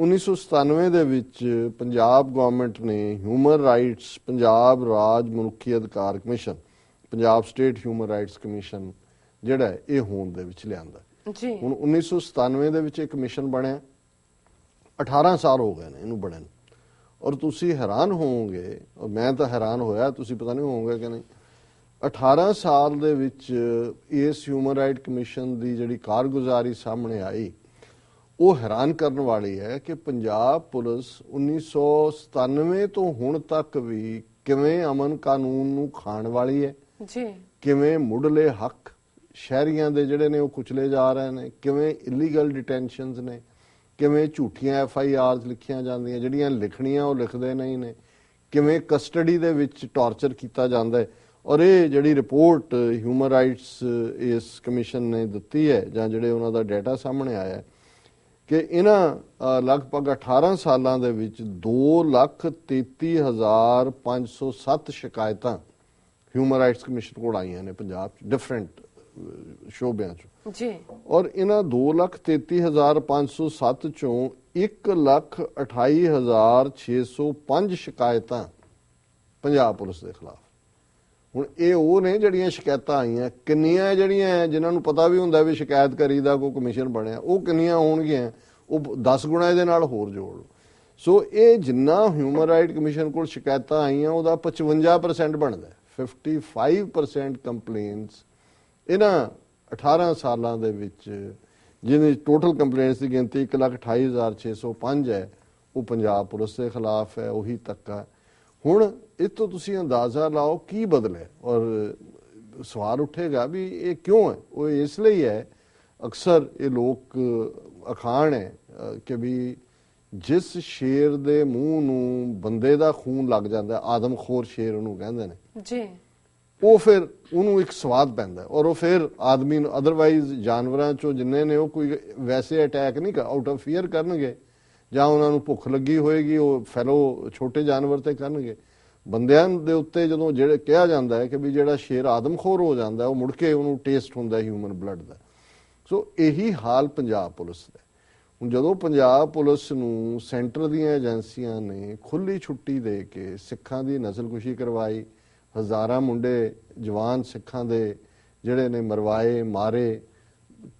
1997 ਦੇ ਵਿੱਚ ਪੰਜਾਬ ਗਵਰਨਮੈਂਟ ਨੇ ਹਿਊਮਨ ਰਾਈਟਸ ਪੰਜਾਬ ਰਾਜ ਮਨੁੱਖੀ ਅਧਿਕਾਰ commission Punjab state human rights commission ਜਿਹੜਾ ਇਹ ਹੋਂਦ ਦੇ ਵਿੱਚ ਲਿਆਂਦਾ ਜੀ। ਹੁਣ 1997 ਦੇ ਵਿੱਚ ਇੱਕ ਕਮਿਸ਼ਨ ਬਣਿਆ। 18 ਸਾਲ ਹੋ ਗਏ ਨੇ ਇਹਨੂੰ ਬਣਨ ਔਰ ਤੁਸੀਂ ਹੈਰਾਨ ਹੋਵੋਗੇ ਔਰ ਮੈਂ ਤਾਂ ਹੈਰਾਨ ਹੋਇਆ ਤੁਸੀਂ ਪਤਾ ਨਹੀਂ ਹੋਵੋਗੇ ਕਿ ਨਹੀਂ। 18 ਸਾਲ ਦੇ ਵਿੱਚ ਇਸ ਹਿਊਮਨ ਰਾਈਟ ਕਮਿਸ਼ਨ ਦੀ ਜਿਹੜੀ ਕਾਰਗੁਜ਼ਾਰੀ ਸਾਹਮਣੇ ਆਈ ਉਹ ਹੈਰਾਨ ਕਰਨ ਵਾਲੀ ਹੈ ਕਿ ਪੰਜਾਬ ਪੁਲਿਸ 1997 ਤੋਂ ਹੁਣ ਤੱਕ ਵੀ ਕਿਵੇਂ ਅਮਨ ਕਾਨੂੰਨ ਨੂੰ ਖਾਣ ਵਾਲੀ ਹੈ ਜੀ। ਕਿਵੇਂ ਮੁੱਢਲੇ ਹੱਕ ਸ਼ਹਿਰੀਆਂ ਦੇ ਜਿਹੜੇ ਨੇ ਉਹ ਕੁਚਲੇ ਜਾ ਰਹੇ ਨੇ ਕਿਵੇਂ ਇਲੀਗਲ ਡਿਟੈਂਸ਼ਨਸ ਨੇ ਕਿਵੇਂ ਝੂਠੀਆਂ ਐਫ ਆਈ ਆਰਸ ਲਿਖੀਆਂ ਜਾਂਦੀਆਂ ਜਿਹੜੀਆਂ ਲਿਖਣੀਆਂ ਉਹ ਲਿਖਦੇ ਨਹੀਂ ਨੇ ਕਿਵੇਂ ਕਸਟਡੀ ਦੇ ਵਿੱਚ ਟਾਰਚਰ ਕੀਤਾ ਜਾਂਦਾ ਹੈ। ਔਰ ਇਹ ਜਿਹੜੀ ਰਿਪੋਰਟ ਹਿਊਮਨ ਰਾਈਟਸ ਇਸ ਕਮਿਸ਼ਨ ਨੇ ਦਿੱਤੀ ਹੈ ਜਾਂ ਜਿਹੜੇ ਉਹਨਾਂ ਦਾ ਡਾਟਾ ਸਾਹਮਣੇ ਆਇਆ ਹੈ ਕਿ ਇਹਨਾਂ ਲਗਭਗ 18 ਸਾਲਾਂ ਦੇ ਵਿੱਚ 233507 ਸ਼ਿਕਾਇਤਾਂ ਹਿਊਮਨ ਰਾਈਟਸ ਕਮਿਸ਼ਨ ਕੋਲ ਆਈਆਂ ਨੇ ਪੰਜਾਬ ਚ ਡਿਫਰੈਂਟ ਸ਼ੋਬਿਆਂ ਚ। ਜੀ। ਔਰ ਇਹਨਾਂ 233507 ਚੋਂ 128605 ਸ਼ਿਕਾਇਤਾਂ ਪੰਜਾਬ ਪੁਲਿਸ ਦੇ ਖਿਲਾਫ। ਹੁਣ ਇਹ ਉਹ ਨੇ ਜਿਹੜੀਆਂ ਸ਼ਿਕਾਇਤਾਂ ਆਈਆਂ, ਕਿੰਨੀਆਂ ਜਿਹੜੀਆਂ ਹੈ, ਜਿਨ੍ਹਾਂ ਨੂੰ ਪਤਾ ਵੀ ਹੁੰਦਾ ਵੀ ਸ਼ਿਕਾਇਤ ਕਰੀ ਦਾ ਕੋਈ ਕਮਿਸ਼ਨ ਬਣਿਆ, ਉਹ ਕਿੰਨੀਆਂ ਹੋਣਗੀਆਂ, ਉਹ 10 ਗੁਣਾ ਇਹਦੇ ਨਾਲ ਹੋਰ ਜੋੜ ਲਓ ਸੋ ਇਹ ਜਿੰਨਾ ਹਿਊਮਨ ਰਾਈਟ ਕਮਿਸ਼ਨ ਕੋਲ ਸ਼ਿਕਾਇਤਾਂ ਆਈਆਂ, ਉਹਦਾ 55% ਬਣਦਾ ਹੈ। 55% ਕੰਪਲੇਂਟਸ ਇਹਨਾਂ 18 ਸਾਲਾਂ ਦੇ ਵਿੱਚ, ਜਿਹਦੇ ਟੋਟਲ ਕੰਪਲੇਂਟਸ ਦੀ ਗਿਣਤੀ 128605 ਹੈ, ਉਹ ਪੰਜਾਬ ਪੁਲਿਸ ਦੇ ਖਿਲਾਫ ਹੈ, ਉਹੀ ਤੱਕਾ ਹੁਣ ਇਹ ਤੋਂ ਤੁਸੀਂ ਅੰਦਾਜ਼ਾ ਲਾਓ ਕੀ ਬਦਲਿਆ? ਔਰ ਸਵਾਲ ਉੱਠੇਗਾ ਵੀ ਇਹ ਕਿਉਂ ਹੈ? ਉਹ ਇਸ ਲਈ ਹੈ ਅਕਸਰ ਇਹ ਲੋਕ ਅਖਾਣ ਹੈ ਕਿ ਵੀ ਜਿਸ ਸ਼ੇਰ ਦੇ ਮੂੰਹ ਨੂੰ ਬੰਦੇ ਦਾ ਖੂਨ ਲੱਗ ਜਾਂਦਾ ਆਦਮਖੋਰ ਸ਼ੇਰ ਉਹਨੂੰ ਕਹਿੰਦੇ ਨੇ। ਜੀ। ਉਹ ਫਿਰ ਉਹਨੂੰ ਇੱਕ ਸਵਾਦ ਪੈਂਦਾ ਔਰ ਉਹ ਫਿਰ ਆਦਮੀ ਨੂੰ ਅਦਰਵਾਈਜ਼ ਜਾਨਵਰਾਂ ਚੋਂ ਜਿੰਨੇ ਨੇ ਉਹ ਕੋਈ ਵੈਸੇ ਅਟੈਕ ਨਹੀਂ ਆਊਟ ਆਫ ਫੀਅਰ ਕਰਨਗੇ। ਜਾਂ ਉਹਨਾਂ ਨੂੰ ਭੁੱਖ ਲੱਗੀ ਹੋਏਗੀ, ਉਹ ਫੈਲੋ ਛੋਟੇ ਜਾਨਵਰ ਤੇ ਕਰਨਗੇ। ਬੰਦਿਆਂ ਦੇ ਉੱਤੇ ਜਦੋਂ ਜਿਹੜੇ ਕਿਹਾ ਜਾਂਦਾ ਹੈ ਕਿ ਵੀ ਜਿਹੜਾ ਸ਼ੇਰ ਆਦਮਖੋਰ ਹੋ ਜਾਂਦਾ ਉਹ ਮੁੜ ਕੇ ਉਹਨੂੰ ਟੇਸਟ ਹੁੰਦਾ ਹਿਊਮਨ ਬਲੱਡ ਦਾ। ਸੋ ਇਹੀ ਹਾਲ ਪੰਜਾਬ ਪੁਲਿਸ ਦਾ ਹੁਣ ਜਦੋਂ ਪੰਜਾਬ ਪੁਲਿਸ ਨੂੰ ਸੈਂਟਰ ਦੀਆਂ ਏਜੰਸੀਆਂ ਨੇ ਖੁੱਲੀ ਛੁੱਟੀ ਦੇ ਕੇ ਸਿੱਖਾਂ ਦੀ ਨਸਲਕੁਸ਼ੀ ਕਰਵਾਈ, ਹਜ਼ਾਰਾਂ ਮੁੰਡੇ, ਜਵਾਨ ਸਿੱਖਾਂ ਦੇ ਜਿਹੜੇ ਨੇ ਮਰਵਾਏ, ਮਾਰੇ,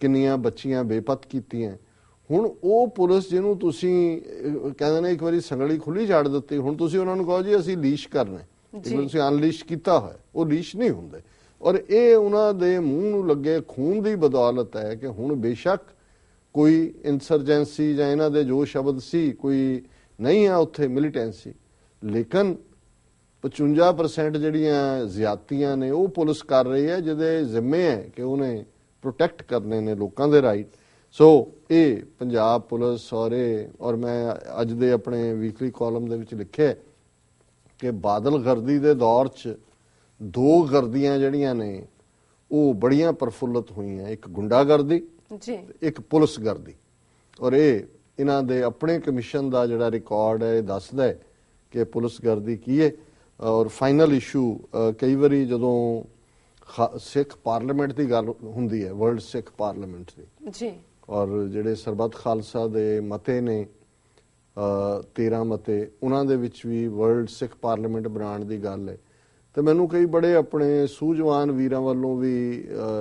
ਕਿੰਨੀਆਂ ਬੱਚੀਆਂ ਬੇਪਤ ਕੀਤੀਆਂ ਹੁਣ ਉਹ ਪੁਲਿਸ ਜਿਹਨੂੰ ਤੁਸੀਂ ਕਹਿੰਦੇ ਨੇ ਇੱਕ ਵਾਰੀ ਸੰਗਲੀ ਖੁੱਲੀ ਛੱਡ ਦਿੱਤੀ ਹੁਣ ਤੁਸੀਂ ਉਹਨਾਂ ਨੂੰ ਕਹੋ ਜੀ ਅਸੀਂ ਲੀਸ਼ ਕਰਨਾ ਹੈ। ਇੱਕ ਜੀ। ਵਾਰੀ ਤੁਸੀਂ ਅਨਲੀਸ਼ ਕੀਤਾ ਹੋਇਆ ਉਹ ਲੀਸ਼ ਨਹੀਂ ਹੁੰਦੇ ਔਰ ਇਹ ਉਹਨਾਂ ਦੇ ਮੂੰਹ ਨੂੰ ਲੱਗੇ ਖੂਨ ਦੀ ਬਦੌਲਤ ਹੈ ਕਿ ਹੁਣ ਬੇਸ਼ੱਕ ਕੋਈ ਇਨਸਰਜੈਂਸੀ ਜਾਂ ਇਹਨਾਂ ਦੇ ਜੋ ਸ਼ਬਦ ਸੀ ਕੋਈ ਨਹੀਂ ਆ ਉੱਥੇ ਮਿਲੀਟੈਂਸੀ ਲੇਕਿਨ 55% ਜਿਹੜੀਆਂ ਜ਼ਿਆਤੀਆਂ ਨੇ ਉਹ ਪੁਲਿਸ ਕਰ ਰਹੀ ਹੈ ਜਿਹਦੇ ਜ਼ਿੰਮੇ ਹੈ ਕਿ ਉਹਨੇ ਪ੍ਰੋਟੈਕਟ ਕਰਨੇ ਨੇ ਲੋਕਾਂ ਦੇ ਰਾਈਟ ਸੋ ਇਹ ਪੰਜਾਬ ਪੁਲਿਸ ਇਹ ਔਰ ਮੈਂ ਅੱਜ ਦੇ ਆਪਣੇ ਵੀਕਲੀ ਕਾਲਮ ਦੇ ਵਿੱਚ ਲਿਖਿਆ ਕਿ ਬਾਦਲ ਗਰਦੀ ਦੇ ਦੌਰ 'ਚ ਦੋ ਗਰਦੀਆਂ ਜਿਹੜੀਆਂ ਨੇ ਉਹ ਬੜੀਆਂ ਪ੍ਰਫੁੱਲਤ ਹੋਈਆਂ। ਇੱਕ ਗੁੰਡਾਗਰਦੀ ਜੀ। ਇੱਕ ਪੁਲਿਸ ਗਰਦੀ। ਔਰ ਇਹ ਇਹਨਾਂ ਦੇ ਆਪਣੇ ਕਮਿਸ਼ਨ ਦਾ ਜਿਹੜਾ ਰਿਕਾਰਡ ਹੈ ਇਹ ਦੱਸਦਾ ਹੈ ਕਿ ਪੁਲਿਸ ਗਰਦੀ ਕੀ ਹੈ। ਔਰ ਫਾਈਨਲ ਇਸ਼ੂ ਕਈ ਵਾਰੀ ਜਦੋਂ ਸਿੱਖ ਪਾਰਲੀਮੈਂਟ ਦੀ ਗੱਲ ਹੁੰਦੀ ਹੈ ਵਰਲਡ ਸਿੱਖ ਪਾਰਲੀਮੈਂਟ ਦੀ। ਜੀ। ਔਰ ਜਿਹੜੇ ਸਰਬੱਤ ਖਾਲਸਾ ਦੇ ਮਤੇ ਨੇ ਅ, 13 ਮਤੇ ਉਹਨਾਂ ਦੇ ਵਿੱਚ ਵੀ ਵਰਲਡ ਸਿੱਖ ਪਾਰਲੀਮੈਂਟ ਬਣਾਉਣ ਦੀ ਗੱਲ ਹੈ। ਤੇ ਮੈਨੂੰ ਕਈ ਬੜੇ ਆਪਣੇ ਸੂਝਵਾਨ ਵੀਰਾਂ ਵੱਲੋਂ ਵੀ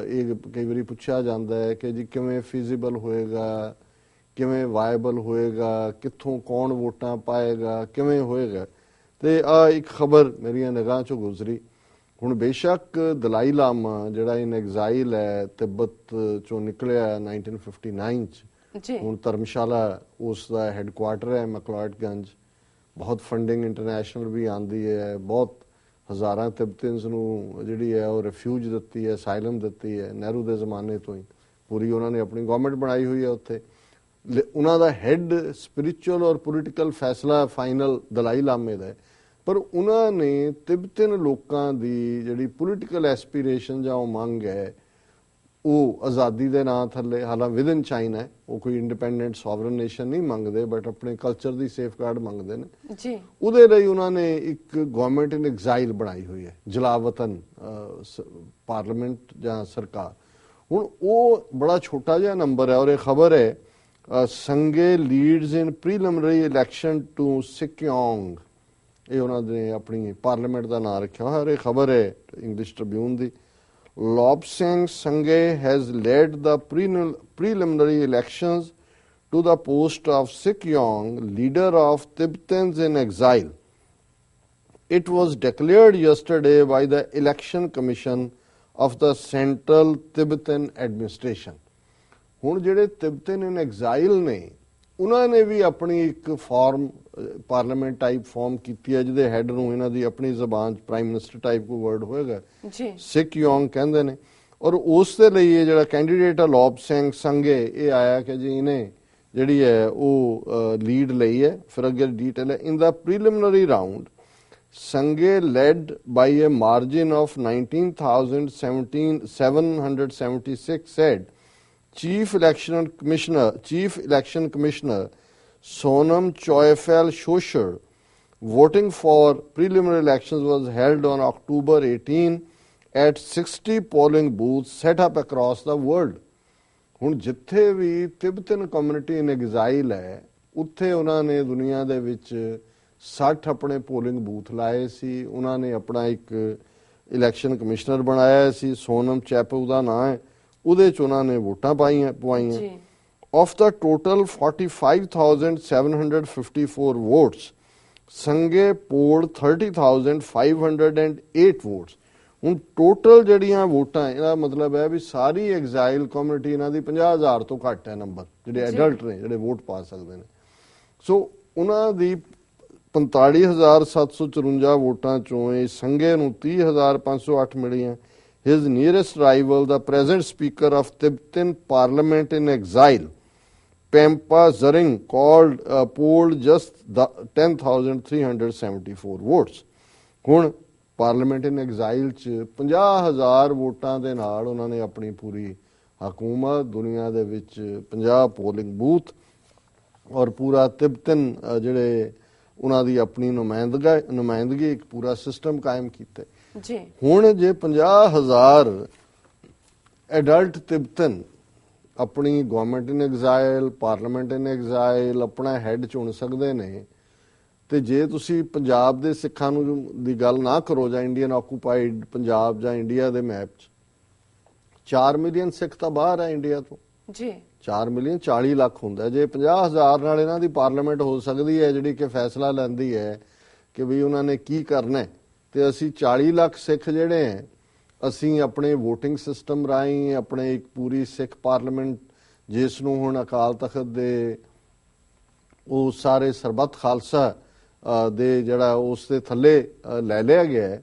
ਇਹ ਕਈ ਵਾਰੀ ਪੁੱਛਿਆ ਜਾਂਦਾ ਹੈ ਕਿ ਜੀ ਕਿਵੇਂ ਫੀਜ਼ੀਬਲ ਹੋਏਗਾ ਕਿਵੇਂ ਵਾਇਬਲ ਹੋਏਗਾ ਕਿੱਥੋਂ ਕੌਣ ਵੋਟਾਂ ਪਾਏਗਾ ਕਿਵੇਂ ਹੋਏਗਾ। ਤੇ ਆ ਇੱਕ ਖਬਰ ਮੇਰੀਆਂ ਨਿਗਾਹਾਂ ਚੋਂ ਗੁਜ਼ਰੀ। ਹੁਣ ਬੇਸ਼ੱਕ ਦਲਾਈ ਲਾਮਾ ਜਿਹੜਾ ਇਨ ਐਗਜ਼ਾਈਲ ਹੈ ਤਿੱਬਤ ਚੋਂ ਨਿਕਲਿਆ 1959 ਚ। ਜੀ। ਹੁਣ ਧਰਮਸ਼ਾਲਾ ਉਸ ਦਾ ਹੈੱਡਕੁਆਰਟਰ ਹੈ ਮਕਲਾਡਗੰਜ ਬਹੁਤ ਫੰਡਿੰਗ ਇੰਟਰਨੈਸ਼ਨਲ ਵੀ ਆਂਦੀ ਹੈ ਬਹੁਤ ਹਜ਼ਾਰਾਂ ਤਿਬਤਨਸ ਨੂੰ ਜਿਹੜੀ ਹੈ ਉਹ ਰਿਫਿਊਜ ਦਿੱਤੀ ਹੈ ਅਸਾਈਲਮ ਦਿੱਤੀ ਹੈ ਨਹਿਰੂ ਦੇ ਜ਼ਮਾਨੇ ਤੋਂ ਹੀ। ਪੂਰੀ ਉਹਨਾਂ ਨੇ ਆਪਣੀ ਗਵਰਨਮੈਂਟ ਬਣਾਈ ਹੋਈ ਹੈ ਉੱਥੇ। ਉਹਨਾਂ ਦਾ ਹੈੱਡ ਸਪਿਰਚੁਅਲ ਔਰ ਪੋਲਿਟੀਕਲ ਫੈਸਲਾ ਫਾਈਨਲ ਦਲਾਈ ਲਾਮੇ ਦਾ ਹੈ। ਪਰ ਉਹਨਾਂ ਨੇ ਤਿਬਤਨ ਲੋਕਾਂ ਦੀ ਜਿਹੜੀ ਪੋਲਿਟੀਕਲ ਐਸਪੀਰੇਸ਼ਨ ਜਾਂ ਉਹ ਮੰਗ ਹੈ ਉਹ ਆਜ਼ਾਦੀ ਦੇ ਨਾਂ ਥੱਲੇ ਹਾਲਾਂ ਵਿਦਨ ਚਾਈਨਾ ਉਹ ਕੋਈ ਇੰਡੀਪੈਂਡੈਂਟ ਸੋਵਰਨ ਨੇਸ਼ਨ ਨਹੀਂ ਮੰਗਦੇ ਬਟ ਆਪਣੇ ਕਲਚਰ ਦੀ ਸੇਫਗਾਰਡ ਮੰਗਦੇ ਨੇ। ਜੀ। ਉਹਦੇ ਲਈ ਉਹਨਾਂ ਨੇ ਇੱਕ ਗਵਰਨਮੈਂਟ ਇਨ ਐਗਜ਼ਾਈਲ ਬਣਾਈ ਹੋਈ ਹੈ ਜਲਾਵਤਨ ਪਾਰਲੀਮੈਂਟ ਜਾਂ ਸਰਕਾਰ। ਹੁਣ ਉਹ ਬੜਾ ਛੋਟਾ ਜਿਹਾ ਨੰਬਰ ਹੈ ਔਰ ਇਹ ਖਬਰ ਹੈ Sangay leads in preliminary election to Sikyong ਇਹ ਉਹਨਾਂ ਨੇ ਆਪਣੀ ਪਾਰਲੀਮੈਂਟ ਦਾ ਨਾਮ ਰੱਖਿਆ ਹੋਇਆ ਔਰ ਇਹ ਖਬਰ ਹੈ English Tribune the Lobsang Sangay has led the pre- preliminary elections to the post of Sikyong, leader of Tibetans in exile. It was declared yesterday by the Election Commission of the Central Tibetan Administration. ਹੁਣ ਜਿਹੜੇ Tibetan ਇਨ ਐਗਜ਼ਾਈਲ ਨੇ ਉਹਨਾਂ ਨੇ ਵੀ ਆਪਣੀ ਇੱਕ farm parliament type farm ਕੀਤੀ ਹੈ ਜਿਹਦੇ ਹੈੱਡ ਨੂੰ ਇਹਨਾਂ ਦੀ ਆਪਣੀ ਜ਼ਬਾਨ ਚ ਪ੍ਰਾਈਮ ਮਿਨਿਸਟਰ ਟਾਈਪ ਕੋਈ ਵਰਡ ਹੋਏਗਾ। ਜੀ। ਸਿੱਖ ਯੋਂਗ ਕਹਿੰਦੇ ਨੇ। ਔਰ ਉਸ ਦੇ ਲਈ ਇਹ ਜਿਹੜਾ ਕੈਂਡੀਡੇਟ ਲੋਬ ਸਿੰਘ ਸੰਗੇ ਇਹ ਆਇਆ ਕਿ ਜੀ ਇਹਨੇ ਜਿਹੜੀ ਹੈ ਉਹ ਲੀਡ ਲਈ ਹੈ ਫਿਰ ਅੱਗੇ ਡਿਟੇਲ ਹੈ। In the preliminary round Sangay led by a margin of 19776 said chief election commissioner chief election commissioner Sonam Choephel Shosur voting for preliminary elections was held on October 18 at 60 polling booths set up across the world. ਹੁਣ ਜਿੱਥੇ ਵੀ Tibetan community ਇਨ ਐਗਜ਼ਾਈਲ ਹੈ ਉੱਥੇ ਉਹਨਾਂ ਨੇ ਦੁਨੀਆ ਦੇ ਵਿੱਚ 60 ਆਪਣੇ ਪੋਲਿੰਗ ਬੂਥ ਲਾਏ ਸੀ ਉਹਨਾਂ ਨੇ ਆਪਣਾ ਇੱਕ ਇਲੈਕਸ਼ਨ ਕਮਿਸ਼ਨਰ ਬਣਾਇਆ ਸੀ ਸੋਨਮ ਚੈਪੂ ਦਾ ਨਾਮ ਹੈ ਉਹਦੇ ਚ ਉਹਨਾਂ ਨੇ ਵੋਟਾਂ ਪਾਈਆਂ ਪਵਾਈਆਂ ਜੀ of the total 45,754 votes, Sange polled 30,508 votes. ਹੁਣ ਟੋਟਲ ਜਿਹੜੀਆਂ ਵੋਟਾਂ ਇਹਦਾ ਮਤਲਬ ਹੈ ਵੀ ਸਾਰੀ ਐਗਜ਼ਾਈਲ ਕਮਿਊਨਿਟੀ ਇਹਨਾਂ ਦੀ 50000 ਤੋਂ ਘੱਟ ਹੈ ਨੰਬਰ ਜਿਹੜੇ। ਐਡਲਟ ਨੇ ਜਿਹੜੇ ਵੋਟ ਪਾ ਸਕਦੇ ਨੇ ਸੋ ਉਹਨਾਂ ਦੀ 45754 ਵੋਟਾਂ ਚੋਂ ਇਹ ਸੰਘੇ ਨੂੰ 30508 ਮਿਲੀਆਂ his nearest rival the present speaker of Tibetan parliament in exile Pampa Zaring called uh, polled just 10,374 votes. ਹੁਣ ਪਾਰਲੀਮੈਂਟ ਇਨ ਐਗਜ਼ਾਈਲ ਚ 50000 ਵੋਟਾਂ ਦੇ ਨਾਲ ਉਹਨਾਂ ਨੇ ਆਪਣੀ ਪੂਰੀ ਹਕੂਮਤ ਦੁਨੀਆ ਦੇ ਵਿੱਚ 50 ਪੋਲਿੰਗ ਬੂਥ ਔਰ ਪੂਰਾ ਤਿਬਤਨ ਜਿਹੜੇ ਉਹਨਾਂ ਦੀ ਆਪਣੀ ਨੁਮਾਇੰਦਗਾ ਨੁਮਾਇੰਦਗੀ ਇੱਕ ਪੂਰਾ ਸਿਸਟਮ ਕਾਇਮ ਕੀਤਾ ਜੀ। ਹੁਣ ਜੇ 50000 ਐਡਲਟ ਤਿਬਤਨ ਆਪਣੀ government in exile parliament in exile ਆਪਣਾ ਹੈੱਡ ਚੁਣ ਸਕਦੇ ਨੇ ਤੇ ਜੇ ਤੁਸੀਂ ਪੰਜਾਬ ਦੇ ਸਿੱਖਾਂ ਨੂੰ ਦੀ ਗੱਲ ਨਾ ਕਰੋ ਜਾਂ ਇੰਡੀਅਨ ਆਕੂਪਾਈਡ ਪੰਜਾਬ ਜਾਂ ਇੰਡੀਆ ਦੇ ਮੈਪ 'ਚ 4 ਮਿਲੀਅਨ ਸਿੱਖ ਤਾਂ ਬਾਹਰ ਹੈ ਇੰਡੀਆ ਤੋਂ। ਜੀ। 4 ਮਿਲੀਅਨ 40 ਲੱਖ ਹੁੰਦਾ। ਜੇ 50000 ਨਾਲ ਇਹਨਾਂ ਦੀ ਪਾਰਲੀਮੈਂਟ ਹੋ ਸਕਦੀ ਹੈ ਜਿਹੜੀ ਕਿ ਫੈਸਲਾ ਲੈਂਦੀ ਹੈ ਕਿ ਵੀ ਉਹਨਾਂ ਨੇ ਕੀ ਕਰਨਾ ਹੈ, ਤੇ ਅਸੀਂ 40 ਲੱਖ ਸਿੱਖ ਜਿਹੜੇ ਹੈ ਅਸੀਂ ਆਪਣੇ VOTING ਸਿਸਟਮ ਰਾਹੀਂ ਆਪਣੇ ਇੱਕ ਪੂਰੀ ਸਿੱਖ ਪਾਰਲੀਮੈਂਟ ਜਿਸ ਨੂੰ ਹੁਣ ਅਕਾਲ ਤਖਤ ਦੇ ਉਹ ਸਾਰੇ ਸਰਬੱਤ ਖਾਲਸਾ ਦੇ ਜਿਹੜਾ ਉਸ ਦੇ ਥੱਲੇ ਲੈ ਲਿਆ ਗਿਆ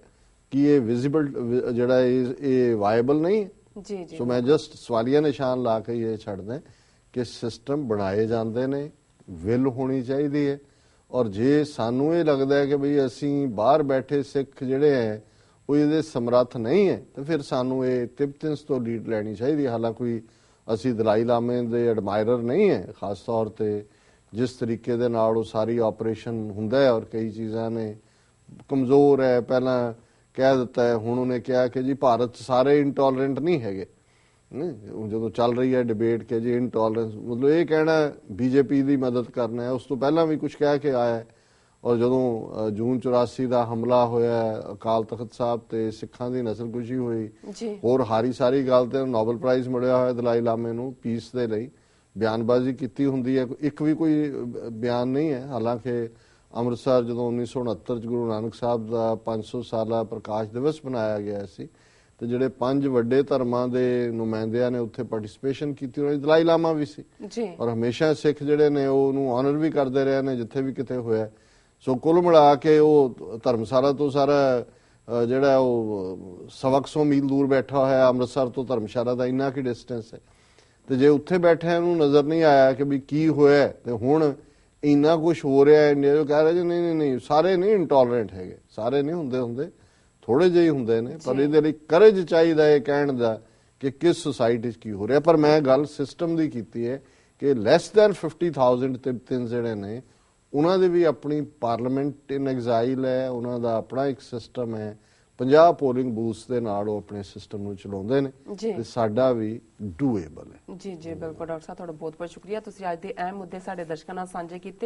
ਕਿ ਇਹ ਵਿਜ਼ੀਬਲ ਜਿਹੜਾ ਇਹ ਵਾਇਬਲ ਨਹੀਂ ਜੀ ਜੀ ਸੋ ਮੈਂ ਜਸਟ ਸਵਾਲੀਆ ਨਿਸ਼ਾਨ ਲਾ ਕੇ ਇਹ ਛੱਡਦਾ ਕਿ ਸਿਸਟਮ ਬਣਾਏ ਜਾਂਦੇ ਨੇ ਵਿਲ ਹੋਣੀ ਚਾਹੀਦੀ ਹੈ। ਔਰ ਜੇ ਸਾਨੂੰ ਇਹ ਲੱਗਦਾ ਹੈ ਕਿ ਭਈ ਅਸੀਂ ਬਾਹਰ ਬੈਠੇ ਸਿੱਖ ਜਿਹੜੇ ਹੈ, ਉਹ ਇਹਦੇ ਸਮਰੱਥ ਨਹੀਂ ਹੈ, ਤਾਂ ਫਿਰ ਸਾਨੂੰ ਇਹ ਤਿਬਤਨਸ ਤੋਂ ਲੀਡ ਲੈਣੀ ਚਾਹੀਦੀ ਹਾਲਾਂਕਿ ਕੋਈ ਅਸੀਂ ਦਲਾਈ ਲਾਮੇ ਦੇ ਐਡਮਾਇਰਰ ਨਹੀਂ ਹੈ, ਖਾਸ ਤੌਰ ਤੇ ਜਿਸ ਤਰੀਕੇ ਦੇ ਨਾਲ ਉਹ ਸਾਰੀ ਆਪਰੇਸ਼ਨ ਹੁੰਦਾ ਹੈ ਔਰ ਕਈ ਚੀਜ਼ਾਂ ਨੇ ਕਮਜ਼ੋਰ ਹੈ। ਪਹਿਲਾਂ ਕਹਿ ਦਿੱਤਾ ਹੈ, ਹੁਣ ਉਹਨੇ ਕਿਹਾ ਕਿ ਜੀ ਭਾਰਤ ਸਾਰੇ ਇੰਟੋਲਰੈਂਟ ਨਹੀਂ ਹੈਗੇ। ਨਹੀਂ ਜਦੋਂ ਚੱਲ ਰਹੀ ਹੈ ਡਿਬੇਟ ਕਿ ਜੀ ਇੰਟੋਲਰੈਂਸ ਮਤਲਬ ਇਹ ਕਹਿਣਾ ਬੀਜੇਪੀ ਦੀ ਮਦਦ ਕਰਨਾ ਹੈ ਉਸ ਤੋਂ ਪਹਿਲਾਂ ਵੀ ਕੁਝ ਕਹਿ ਕੇ ਆਇਆ ਔਰ ਜਦੋਂ ਜੂਨ 84 ਦਾ ਹਮਲਾ ਹੋਇਆ ਅਕਾਲ ਤਖਤ ਸਾਹਿਬ ਤੇ ਸਿੱਖਾਂ ਦੀ ਨਸਲਕੁਸ਼ੀ ਹੋਈ ਜੀ। ਹੋਰ ਹਾਰੀ ਸਾਰੀ ਗੱਲ ਤੇ ਨੋਬਲ ਪ੍ਰਾਈਜ਼ ਮਿਲਿਆ ਹੋਇਆ ਦਲਾਈ ਲਾਮੇ ਨੂੰ ਪੀਸ ਦੇ ਲਈ ਬਿਆਨਬਾਜ਼ੀ ਕੀਤੀ ਹੁੰਦੀ ਹੈ ਇੱਕ ਵੀ ਕੋਈ ਬਿਆਨ ਨਹੀਂ ਹੈ। ਹਾਲਾਂਕਿ ਅੰਮ੍ਰਿਤਸਰ ਜਦੋਂ 1969 ਚ ਗੁਰੂ ਨਾਨਕ ਸਾਹਿਬ ਦਾ 500 ਸਾਲਾ ਪ੍ਰਕਾਸ਼ ਦਿਵਸ ਮਨਾਇਆ ਗਿਆ ਸੀ ਤੇ ਜਿਹੜੇ ਪੰਜ ਵੱਡੇ ਧਰਮਾਂ ਦੇ ਨੁਮਾਇੰਦਿਆਂ ਨੇ ਉੱਥੇ ਪਾਰਟਿਸਿਪੇਸ਼ਨ ਕੀਤੀ ਉਹਨਾਂ ਦੀ ਦਲਾਈ ਲਾਮਾ ਵੀ ਸੀ। ਜੀ। ਔਰ ਹਮੇਸ਼ਾ ਸਿੱਖ ਜਿਹੜੇ ਨੇ ਉਹ ਉਹਨੂੰ ਆਨਰ ਵੀ ਕਰਦੇ ਰਹੇ ਨੇ ਜਿੱਥੇ ਵੀ ਕਿਤੇ ਹੋਇਆ। ਸੋ ਕੁੱਲ ਮਿਲਾ ਕੇ ਉਹ ਧਰਮਸ਼ਾਲਾ ਤੋਂ ਸਾਰਾ ਜਿਹੜਾ ਉਹ ਸਵਾ ਕੁ ਸੌ ਮੀਲ ਦੂਰ ਬੈਠਾ ਹੋਇਆ ਅੰਮ੍ਰਿਤਸਰ ਤੋਂ ਧਰਮਸ਼ਾਲਾ ਦਾ ਇੰਨਾ ਕੀ ਡਿਸਟੈਂਸ ਹੈ। ਤੇ ਜੇ ਉੱਥੇ ਬੈਠਿਆਂ ਨੂੰ ਨਜ਼ਰ ਨਹੀਂ ਆਇਆ ਕਿ ਵੀ ਕੀ ਹੋਇਆ ਤੇ ਹੁਣ ਇੰਨਾ ਕੁਝ ਹੋ ਰਿਹਾ ਹੈ ਇੰਡੀਆ ਜੋ ਕਹਿ ਰਹੇ ਜੀ ਨਹੀਂ ਨਹੀਂ ਨਹੀਂ ਸਾਰੇ ਨਹੀਂ ਇੰਟੋਲਰੈਂਟ ਹੈਗੇ ਸਾਰੇ ਨਹੀਂ ਹੁੰਦੇ ਹੁੰਦੇ। ਥੋੜੇ ਜਿਹੇ ਹੁੰਦੇ ਨੇ ਪਰ। ਇਹਦੇ ਲਈ ਕਰੇਜ ਚਾਹੀਦਾ ਹੈ ਕਹਿਣ ਦਾ ਕਿ ਕਿਸ ਸੁਸਾਇਟੀ 'ਚ ਕੀ ਹੋ ਰਿਹਾ। ਪਰ ਮੈਂ ਗੱਲ ਸਿਸਟਮ ਦੀ ਕੀਤੀ ਹੈ ਕਿ ਲੈਸ ਦੈਨ 50000 ਤਿਬਤਨ ਜਿਹੜੇ ਨੇ ਉਹਨਾਂ ਦੇ ਵੀ ਆਪਣੀ ਪਾਰਲੀਮੈਂਟ ਇਨ ਐਗਜ਼ਾਈਲ ਹੈ ਉਹਨਾਂ ਦਾ ਆਪਣਾ ਇੱਕ ਸਿਸਟਮ ਹੈ। 50 ਪੋਲਿੰਗ ਬੂਥਸ ਦੇ ਨਾਲ ਉਹ ਆਪਣੇ ਸਿਸਟਮ ਨੂੰ ਚਲਾਉਂਦੇ ਨੇ ਤੇ ਸਾਡਾ ਵੀ ਡੂਏਬਲ ਹੈ। ਜੀ ਜੀ ਬਿਲਕੁਲ ਡਾਕਟਰ ਸਾਹਿਬ ਤੁਹਾਡਾ ਬਹੁਤ ਬਹੁਤ ਸ਼ੁਕਰੀਆ। ਤੁਸੀਂ ਅੱਜ ਦੇ ਅਹਿਮ ਮੁੱਦੇ ਸਾਡੇ ਦਰਸ਼ਕਾਂ ਨਾਲ ਸਾਂਝੇ ਕੀਤੇ।